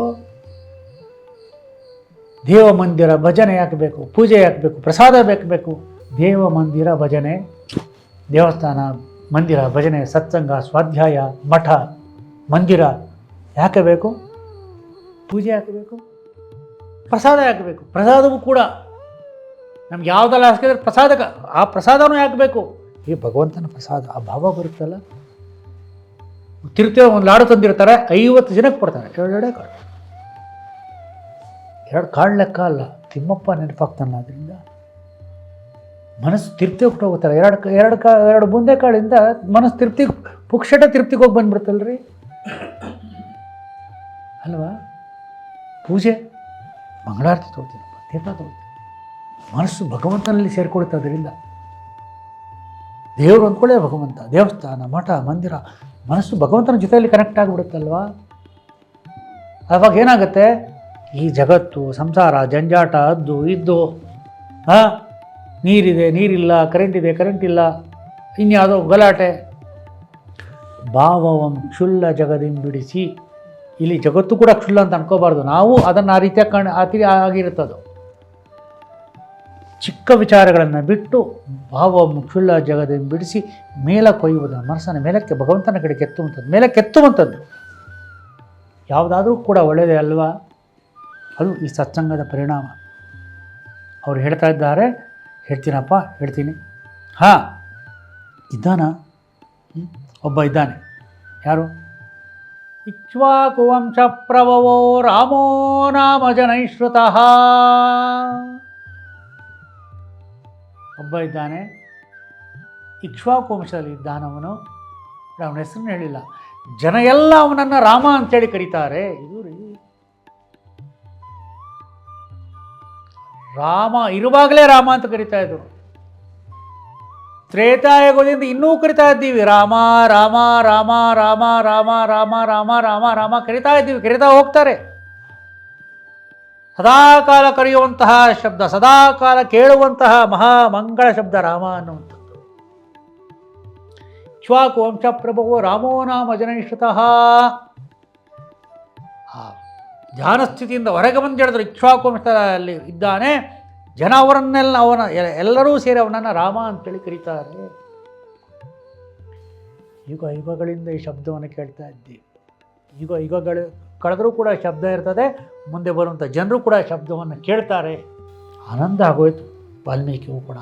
ದೇವ ಮಂದಿರ ಭಜನೆ ಯಾಕೆ ಬೇಕು? ಪೂಜೆ ಯಾಕೆ ಬೇಕು? ಪ್ರಸಾದ ಬೇಕು ಬೇಕು? ದೇವ ಮಂದಿರ ಭಜನೆ, ದೇವಸ್ಥಾನ ಮಂದಿರ ಭಜನೆ, ಸತ್ಸಂಗ, ಸ್ವಾಧ್ಯಾಯ, ಮಠ, ಮಂದಿರ ಯಾಕೆ ಬೇಕು? ಪೂಜೆ ಯಾಕೆ ಬೇಕು? ಪ್ರಸಾದ ಯಾಕೆ ಬೇಕು? ಪ್ರಸಾದವೂ ಕೂಡ ನಮ್ಗೆ ಯಾವುದೆಲ್ಲ ಹಾಕಿದ್ರೆ ಪ್ರಸಾದಕ್ಕೆ ಆ ಪ್ರಸಾದನೂ ಯಾಕೆ ಬೇಕು? ಈ ಭಗವಂತನ ಪ್ರಸಾದ, ಆ ಭಾವ ಬರುತ್ತಲ್ಲ? ತಿರುತ್ತೇವೆ ಒಂದು ಲಾಡು ತಂದಿರ್ತಾರೆ, ಐವತ್ತು ಜನಕ್ಕೆ ಕೊಡ್ತಾರೆ. ಎರಡು ಎರಡೇ ಕಾಳು. ಎರಡು ಕಾಳು ಲೆಕ್ಕ ಅಲ್ಲ, ತಿಮ್ಮಪ್ಪ ನೆನಪಾಗ್ತಾನೆ ಅದರಿಂದ? ಮನಸ್ಸು ತಿರ್ತಿ ಹೋಗ್ತಾರೆ ಎರಡು ಎರಡು ಕಾ ಎರಡು ಬೂಂದೆ ಕಾಳಿಂದ ಮನಸ್ಸು ತಿರ್ತಿ ಪುಕ್ಷಟ ತಿರುಪ್ತಿಗೆ ಹೋಗಿ ಬಂದ್ಬಿಡ್ತಲ್ರಿ? ಅಲ್ವಾ? ಪೂಜೆ, ಮಂಗಳಾರತಿ ತಗೋತೀನಪ್ಪ, ತೀರ್ಥ ತಗೋತೀನಿ ಮನಸ್ಸು ಭಗವಂತನಲ್ಲಿ ಸೇರಿಕೊಳ್ತಾ ಅದರಿಂದ. ದೇವರು ಅಂದ್ಕೊಳ್ಳೇ ಭಗವಂತ, ದೇವಸ್ಥಾನ, ಮಠ, ಮಂದಿರ, ಮನಸ್ಸು ಭಗವಂತನ ಜೊತೆಯಲ್ಲಿ ಕನೆಕ್ಟ್ ಆಗಿಬಿಡುತ್ತಲ್ವಾ? ಆವಾಗ ಏನಾಗುತ್ತೆ? ಈ ಜಗತ್ತು, ಸಂಸಾರ, ಜಂಜಾಟ ಅದ್ದು ಇದ್ದು ಹಾಂ ನೀರಿದೆ, ನೀರಿಲ್ಲ ಕರೆಂಟ್ ಇದೆ ಕರೆಂಟ್ ಇಲ್ಲ ಇನ್ಯಾವುದೋ ಗಲಾಟೆ. ಭಾವವಂ ಕ್ಷುಲ್ಲ ಜಗದಿಂ ಬಿಡಿಸಿ, ಇಲ್ಲಿ ಜಗತ್ತು ಕೂಡ ಕ್ಷುಲ್ಲ ಅಂತ ಅನ್ಕೋಬಾರ್ದು. ನಾವು ಅದನ್ನು ಆ ರೀತಿಯಾಗಿ ಕಣ್ ಆ, ಆಗಿರುತ್ತದು. ಚಿಕ್ಕ ವಿಚಾರಗಳನ್ನು ಬಿಟ್ಟು ಭಾವ ಮುಖ್ಯುಳ್ಳ ಜಗದಿಂದ ಬಿಡಿಸಿ ಮೇಲ ಕೊಯ್ಯುವುದು ಮನಸ್ಸನ್ನು ಮೇಲಕ್ಕೆ ಭಗವಂತನ ಕಡೆ ಕೆತ್ತುವಂಥದ್ದು. ಮೇಲೆ ಕೆತ್ತುವಂಥದ್ದು. ಯಾವುದಾದ್ರೂ ಕೂಡ ಒಳ್ಳೆಯದೇ ಅಲ್ವಾ? ಅದು ಈ ಸತ್ಸಂಗದ ಪರಿಣಾಮ. ಅವ್ರು ಹೇಳ್ತಾ ಇದ್ದಾರೆ, ಹೇಳ್ತೀನಪ್ಪ, ಹೇಳ್ತೀನಿ. ಹಾಂ, ಇದ್ದಾನ? ಒಬ್ಬ ಇದ್ದಾನೆ. ಯಾರು? ಇಕ್ಷ್ವಾಕುವಂಶ ಪ್ರಭವೋ ರಾಮೋ ನಾಮ ಜನೈಶ್ರುತಃ. ಒಬ್ಬ ಇದ್ದಾನೆ. ಇಕ್ಷ್ವಾಕುವಂಶದಲ್ಲಿ ಇದ್ದಾನವನು. ಅವನ ಹೆಸರನ್ನು ಹೇಳಿಲ್ಲ. ಜನ ಎಲ್ಲ ಅವನನ್ನು ರಾಮ ಅಂತೇಳಿ ಕರೀತಾರೆ. ಇದು ರೀ. ರಾಮ ಇರುವಾಗಲೇ ರಾಮ ಅಂತ ಕರಿತಾ ಇದ್ರು. ತ್ರೇತಾಯುಗದಿಂದ ಇನ್ನೂ ಕರಿತಾ ಇದ್ದೀವಿ. ರಾಮ ರಾಮ ರಾಮ ರಾಮ ರಾಮ ರಾಮ ರಾಮ ರಾಮ ರಾಮ ಕರಿತಾ ಇದ್ದೀವಿ. ಕರಿತಾ ಹೋಗ್ತಾರೆ. ಸದಾಕಾಲ ಕರೆಯುವಂತಹ ಶಬ್ದ, ಸದಾಕಾಲ ಕೇಳುವಂತಹ ಮಹಾ ಮಂಗಳ ಶಬ್ದ ರಾಮ ಅನ್ನುವಂಥದ್ದು. ಶ್ವಾಕು ವಂಶ ಪ್ರಭು ರಾಮೋ ನಾಮ ಆ ಧ್ಯಾನ ಸ್ಥಿತಿಯಿಂದ ಹೊರಗೆ ಬಂದು ಹೇಳಿದ್ರು ಇಕ್ಷ್ವಾಕು ವಂಶದಲ್ಲಿ ಇದ್ದಾನೆ, ಜನ ಅವರನ್ನೆಲ್ಲ ಅವನ, ಎಲ್ಲರೂ ಸೇರಿ ಅವನನ್ನು ರಾಮ ಅಂತೇಳಿ ಕರೀತಾರೆ. ಯುಗ ಯುಗಗಳಿಂದ ಈ ಶಬ್ದವನ್ನು ಕೇಳ್ತಾ ಇದ್ದೀವಿ ಯುಗ ಯುಗಗಳು, ಕಳೆದರೂ ಕೂಡ ಶಬ್ದ ಇರ್ತದೆ ಮುಂದೆ ಬರುವಂಥ ಜನರು ಕೂಡ ಶಬ್ದವನ್ನು ಕೇಳ್ತಾರೆ. ಆನಂದ ಆಗೋಯ್ತು. ವಾಲ್ಮೀಕಿಯು ಕೂಡ.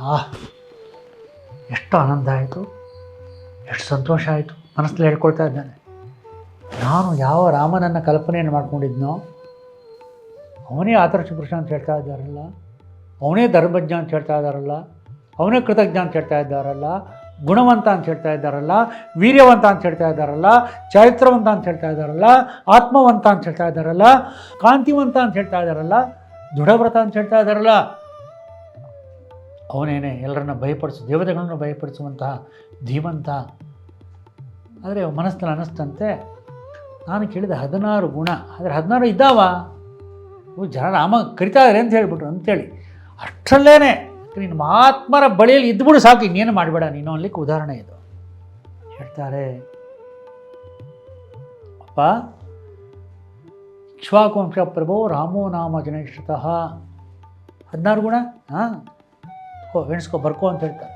ಎಷ್ಟು ಆನಂದ ಆಯಿತು. ಎಷ್ಟು ಸಂತೋಷ ಆಯಿತು. ಮನಸ್ಸಲ್ಲಿ ಹೇಳ್ಕೊಳ್ತಾ ಇದ್ದಾನೆ. ನಾನು ಯಾವ ರಾಮನನ್ನು ಕಲ್ಪನೆಯನ್ನು ಮಾಡ್ಕೊಂಡಿದ್ನೋ, ಅವನೇ ಆದರ್ಶ ಪುರುಷ ಅಂತ ಹೇಳ್ತಾ ಇದ್ದಾರಲ್ಲ, ಅವನೇ ಧರ್ಮಜ್ಞ ಅಂತ ಹೇಳ್ತಾ ಇದ್ದಾರಲ್ಲ, ಅವನೇ ಕೃತಜ್ಞ ಅಂತ ಹೇಳ್ತಾ ಇದ್ದಾರಲ್ಲ ಗುಣವಂತ ಅಂತ ಹೇಳ್ತಾ ಇದ್ದಾರಲ್ಲ, ವೀರ್ಯವಂತ ಅಂತ ಹೇಳ್ತಾ ಇದ್ದಾರಲ್ಲ ಚರಿತ್ರವಂತ ಅಂತ ಹೇಳ್ತಾ ಇದ್ದಾರಲ್ಲ, ಆತ್ಮವಂತ ಅಂತ ಹೇಳ್ತಾ ಇದ್ದಾರಲ್ಲ, ಕಾಂತಿವಂತ ಅಂತ ಹೇಳ್ತಾ ಇದ್ದಾರಲ್ಲ, ದೃಢವ್ರತ ಅಂತ ಹೇಳ್ತಾ ಇದ್ದಾರಲ್ಲ. ಅವನೇನೆ ಎಲ್ಲರನ್ನ ಭಯಪಡಿಸು, ದೇವತೆಗಳನ್ನು ಭಯಪಡಿಸುವಂತಹ ಧೀಮಂತ. ಆದರೆ ಮನಸ್ಸಿನಲ್ಲಿ ಅನ್ನಿಸ್ತಂತೆ ನಾನು ಕೇಳಿದ ಹದಿನಾರು ಗುಣ, ಆದರೆ ಹದಿನಾರು ಇದ್ದಾವ? ಜನ ರಾಮ ಕರಿತಾ ಇದ್ದಾರೆ ಅಂತ ಹೇಳಿಬಿಟ್ರು, ಅಂತೇಳಿ. ಅಷ್ಟರಲ್ಲೇ ನೀನು ಮಹಾತ್ಮರ ಬಳಿಯಲ್ಲಿ ಇದ್ಬಿಡು ಸಾಕು, ಇನ್ನೇನು ಮಾಡಬೇಡ ನೀನು ಅನ್ಲಿಕ್ಕೆ ಉದಾಹರಣೆ ಇದು. ಹೇಳ್ತಾರೆ, ಅಪ್ಪ ಇಕ್ಷ್ವಾಕುವಂಶ ಪ್ರಭು ರಾಮೋ ನಾಮ ಜನೇಶ್ವತಃ ಹದಿನಾರು ಗುಣ? ಹಾಂ? ಎಣಿಸ್ಕೊ, ಬರ್ಕೋ ಅಂತ ಹೇಳ್ತಾರೆ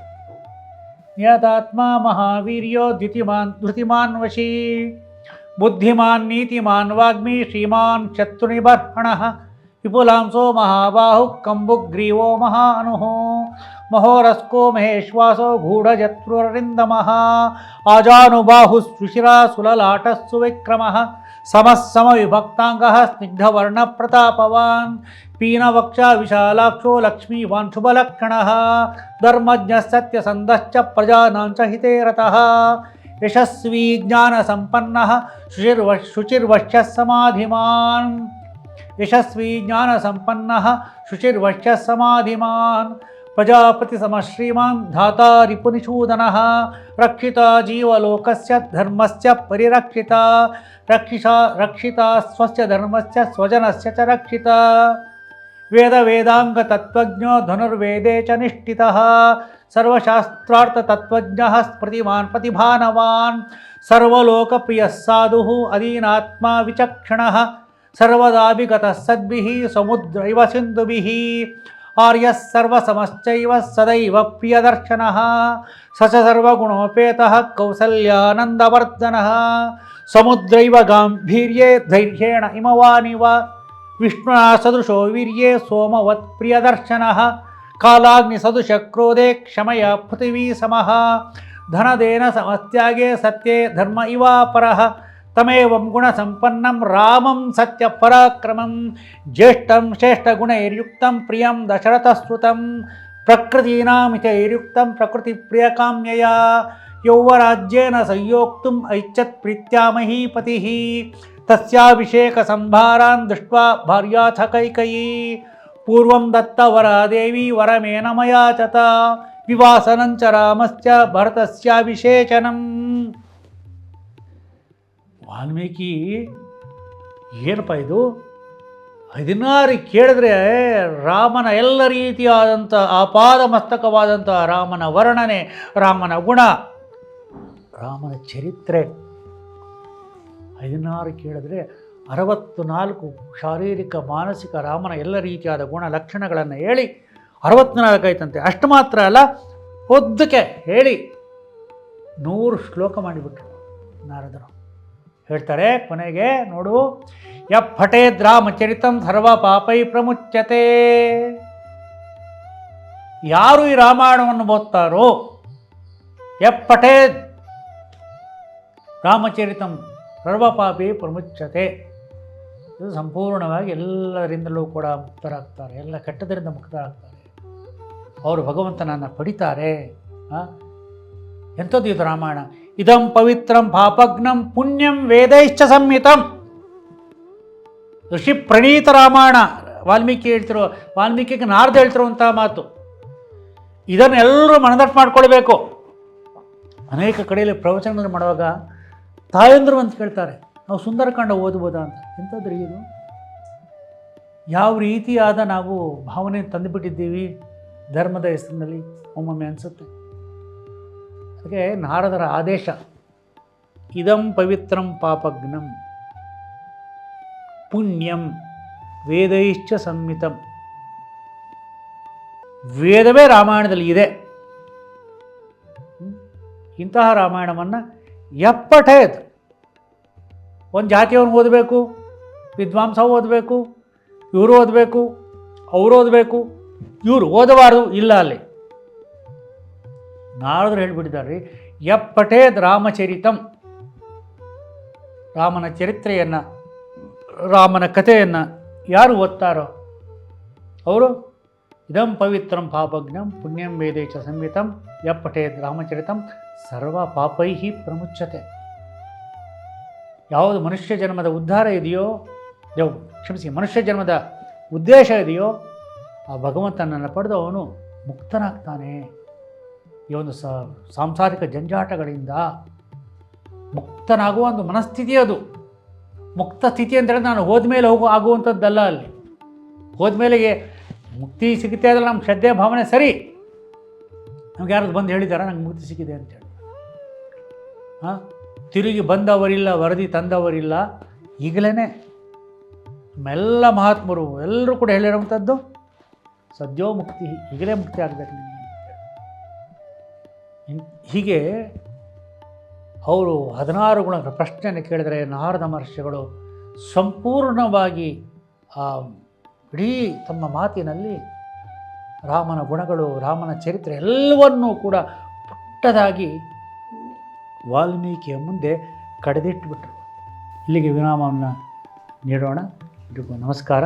ನಿಯತಾತ್ಮ ಮಹಾವೀರ್ಯೋ ದ್ಯುತಿಮಾನ್, ಧೃತಿಮಾನ್ ವಶೀ. ಬುದ್ಧಿಮಾನ್ ನೀತಿಮಾನ್ ವಾಗ್ಮಿ ಶ್ರೀಮಾನ್ ಶತ್ರುನಿಬರ್ಹಣ विपुलांसो महाबाहुः कम्बुग्रीवो महानुः। महोरस्को महेश्वासो गूढजत्रुरिन्दमः आजानुबाहुः सुशिरा सुललाटः सुविक्रमः। समः समविभक्ताङ्गः स्निग्धवर्णप्रतापवान्। पीनवक्षा विशालाक्षो लक्ष्मीवान् शुभलक्षणः धर्म सत्यसंद प्रजानां च हिते रतः। यशस्वी ज्ञानसम्पन्नः, शुचिर्व शुचिर्वश्य समाधिमान्। यशस्वी ज्ञानसम्पन्नः शुचिर्वश्च समाधिमान् प्रजापतिसम श्रीमान् धाता रिपुनिषूदनः रक्षिता जीवलोकस्य धर्मस्य परिरक्षिता रक्षिषा रक्षिता स्वस्य धर्मस्य स्वजनस्य च रक्षिता। वेदवेदाङ्गतत्त्वज्ञो धनुर्वेदे च निष्ठितः सर्वशास्त्रार्थतत्त्वज्ञः स्मृतिमान् प्रतिभानवान् सर्वलोकप्रियः साधुः अधीनात्मा विचक्षणः ಸರ್ವದಾಭಿಗತಃ ಸದ್ಭಿ ಸಮುದ್ರೈವ ಆರ್ಯ ಸರ್ವ ಸರ್ವಸಮಶ್ಚೈವ ಸದೈವ ಪ್ರಿಯದರ್ಶನಃ ಸ ಚ ಸರ್ವಗುಣೋಪೇತಃ ಕೌಸಲ್ಯಾನಂದವರ್ಧನ ಸಮುದ್ರೈವ ಗಾಂಭೀರ್ಯೇ ಧೈರ್ಯೇಣ ಇಮವಾನಿವ ವಿಷ್ಣು ಸದೃಶೋ ವೀರ್ಯೇ ಸೋಮವತ್ ಪ್ರಿಯದರ್ಶನಃ ಕಾಲಾಗ್ನಿ ಸದೃಶ ಕ್ರೋಧೆ ಕ್ಷಮಯ ಪೃಥಿವೀ ಸಮಃ ಧನದೇನ ಸಮಸ್ತ್ಯಾಗೇ ಸತ್ಯೇ ಧರ್ಮ తమేవం గుణ సంపన్నం రామం సత్య పరాక్రమం జ్యేష్టం శ్రేష్టగుణైర్యుక్తం ప్రియం దశరథస్వతం ప్రకృతీనామితైర్యుక్తం ప్రకృతి ప్రియకామ్యయా యౌవరాజ్యేన సంయోక్తుం ఐచ్చత్ ప్రీత్యామహీపతి తస్యాభిషేక సంభారాన్ దృష్ట్వా భార్యాథ కైకయీ పూర్వం దత్త వరాదేవి వరమేన మయాచత వివాసనం చ రామస్య భరతస్యాభిషేచనం. ವಾಲ್ಮೀಕಿ ಏನಪ್ಪ ಇದು? ಹದಿನಾರು ಕೇಳಿದ್ರೆ ರಾಮನ ಎಲ್ಲ ರೀತಿಯಾದಂಥ ಅಪಾದ ಮಸ್ತಕವಾದಂಥ ರಾಮನ ವರ್ಣನೆ, ರಾಮನ ಗುಣ, ರಾಮನ ಚರಿತ್ರೆ. ಹದಿನಾರು ಕೇಳಿದ್ರೆ ಅರವತ್ತು ನಾಲ್ಕು ಶಾರೀರಿಕ, ಮಾನಸಿಕ ರಾಮನ ಎಲ್ಲ ರೀತಿಯಾದ ಗುಣ ಲಕ್ಷಣಗಳನ್ನು ಹೇಳಿ ಅರವತ್ತ್ನಾಲ್ಕು ಆಯ್ತಂತೆ. ಅಷ್ಟು ಮಾತ್ರ ಅಲ್ಲ, ಒದ್ದಕ್ಕೆ ಹೇಳಿ, ನೂರು ಶ್ಲೋಕ ಮಾಡಿಬಿಟ್ರು ನಾರದರು. ಹೇಳ್ತಾರೆ ಕೊನೆಗೆ ನೋಡು ಎಪ್ಪಟೇ ರಾಮಚರಿತಂ ಸರ್ವ ಪಾಪೈ ಪ್ರಮುಚ್ಯತೆ. ಯಾರು ಈ ರಾಮಾಯಣವನ್ನು ಓದ್ತಾರೋ ಎಪ್ಪಟೇ ರಾಮಚರಿತಂ ಸರ್ವಪಾಪಿ ಪ್ರಮುಚ್ಯತೆ. ಇದು ಸಂಪೂರ್ಣವಾಗಿ ಎಲ್ಲರಿಂದಲೂ ಕೂಡ ಮುಕ್ತರಾಗ್ತಾರೆ, ಎಲ್ಲ ಕೆಟ್ಟದರಿಂದ ಮುಕ್ತರಾಗ್ತಾರೆ. ಅವರು ಭಗವಂತನನ್ನು ಪಡಿತಾರೆ? ಎಂಥದ್ದು ಇದು ರಾಮಾಯಣ? ಇದಂ ಪವಿತ್ರಂ ಪಾಪಗ್ನಂ ಪುಣ್ಯಂ ವೇದೈಶ್ಚ ಸಂಹಿತಂ ಋಷಿ ಪ್ರಣೀತ ರಾಮಾಯಣ ವಾಲ್ಮೀಕಿ ಹೇಳ್ತಿರೋ ವಾಲ್ಮೀಕಿಗೆ ನಾರ್ದು ಹೇಳ್ತಿರುವಂತಹ ಮಾತು ಇದನ್ನೆಲ್ಲರೂ ಮನದಟ್ಟು ಮಾಡ್ಕೊಳ್ಬೇಕು ಅನೇಕ ಕಡೆಯಲ್ಲಿ ಪ್ರವಚನಗಳು ಮಾಡುವಾಗ ತಾಯಂದ್ರು ಅಂತ ಕೇಳ್ತಾರೆ ನಾವು ಸುಂದರಕಾಂಡ ಓದ್ಬೋದಾ ಅಂತ. ಎಂಥದ್ರಿ ಏನು ಯಾವ ರೀತಿಯಾದ ನಾವು ಭಾವನೆ ತಂದುಬಿಟ್ಟಿದ್ದೀವಿ, ಧರ್ಮದ ಹೆಸರಿನಲ್ಲಿ, ಒಮ್ಮೊಮ್ಮೆ ಅನಿಸುತ್ತೆ. ಅದಕ್ಕೆ ನಾರದರ ಆದೇಶ. ಇದಂ ಪವಿತ್ರಂ ಪಾಪಗ್ನಂ ಪುಣ್ಯಂ ವೇದೈಶ್ಚ ಸಂಹಿತಂ. ವೇದವೇ ರಾಮಾಯಣದಲ್ಲಿ ಇದೆ? ಇಂತಹ ರಾಮಾಯಣವನ್ನು ಎಪ್ಪಟೇದ್ ಒಂದು ಜಾತಿಯವ್ರು ಓದಬೇಕು, ವಿದ್ವಾಂಸ ಓದಬೇಕು, ಇವರು ಓದಬೇಕು, ಅವರು ಓದಬೇಕು, ಇವರು ಓದಬಾರ್ದು, ಇಲ್ಲ ಅಲ್ಲಿ. ನಾರದರು ಹೇಳಿಬಿಟ್ಟಿದ್ದಾರೆ ರೀ ಎಪ್ಪಟೇದ್ ರಾಮಚರಿತಂ. ರಾಮನ ಚರಿತ್ರೆಯನ್ನು, ರಾಮನ ಕಥೆಯನ್ನು ಯಾರು ಓದ್ತಾರೋ ಅವರು, ಇದಂ ಪವಿತ್ರಂ ಪಾಪಜ್ಞಂ ಪುಣ್ಯಂ ವೇದೇಶ ಸಂಹಿತಂ ಎಪ್ಪಟೇ ರಾಮಚರಿತಂ ಸರ್ವ ಪಾಪೈಹಿ ಪ್ರಮುಚ್ಛತೆ ಯಾವುದು ಮನುಷ್ಯ ಜನ್ಮದ ಉದ್ಧಾರ ಇದೆಯೋ, ಯಾವ, ಕ್ಷಮಿಸಿ, ಮನುಷ್ಯ ಜನ್ಮದ ಉದ್ದೇಶ ಇದೆಯೋ, ಆ ಭಗವಂತನನ್ನು ಪಡೆದು ಅವನು ಮುಕ್ತನಾಗ್ತಾನೆ. ಈ ಒಂದು ಸಾಂಸಾರಿಕ ಜಂಜಾಟಗಳಿಂದ ಮುಕ್ತನಾಗುವ ಒಂದು ಮನಸ್ಥಿತಿ ಅದು. ಮುಕ್ತ ಸ್ಥಿತಿ ಅಂದರೆ ನಾನು ಹೋದ್ಮೇಲೆ ಹೋಗು, ಆಗುವಂಥದ್ದಲ್ಲ ಅಲ್ಲಿ. ಹೋದ್ಮೇಲೆ ಮುಕ್ತಿ ಸಿಗುತ್ತೆ ಅಂದರೆ ನಮ್ಮ ಶ್ರದ್ಧೆ, ಭಾವನೆ ಸರಿ. ನಮ್ಗೆ ಯಾರು ಬಂದು ಹೇಳಿದಾರ, ನಂಗೆ ಮುಕ್ತಿ ಸಿಕ್ಕಿದೆ ಅಂತೇಳಿ ಹಾಂ ತಿರುಗಿ ಬಂದವರಿಲ್ಲ, ವರದಿ ತಂದವರಿಲ್ಲ ಈಗಲೇ ನಮ್ಮೆಲ್ಲ ಮಹಾತ್ಮರು ಎಲ್ಲರೂ ಕೂಡ ಹೇಳಿರುವಂಥದ್ದು, ಸದ್ಯೋ ಮುಕ್ತಿ, ಈಗಲೇ ಮುಕ್ತಿ ಆಗಬೇಕು ಹೀಗೆ ಅವರು ಹದಿನಾರು ಗುಣಗಳ ಪ್ರಶ್ನೆಯನ್ನು ಕೇಳಿದರೆ ನಾರದ ಮಹರ್ಷಿಗಳು ಸಂಪೂರ್ಣವಾಗಿ, ಆ, ಇಡೀ ತಮ್ಮ ಮಾತಿನಲ್ಲಿ ರಾಮನ ಗುಣಗಳು, ರಾಮನ ಚರಿತ್ರೆ ಎಲ್ಲವನ್ನೂ ಕೂಡ ಪುಟ್ಟದಾಗಿ ವಾಲ್ಮೀಕಿಯ ಮುಂದೆ ಕಡೆದಿಟ್ಟುಬಿಟ್ರು ಇಲ್ಲಿಗೆ ವಿರಾಮವನ್ನು ನೀಡೋಣ. ಇದಕ್ಕೂ ನಮಸ್ಕಾರ.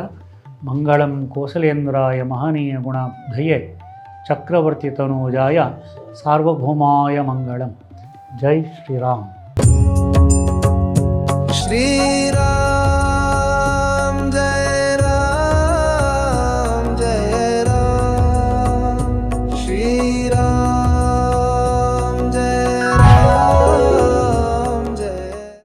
ಮಂಗಳಂ ಕೋಸಲೇಂದ್ರಾಯ ಮಹನೀಯ ಗುಣ ಧಯೆ चक्रवर्तितनूजाय सार्वभौमाय मङ्गलं जय श्रीराम। श्री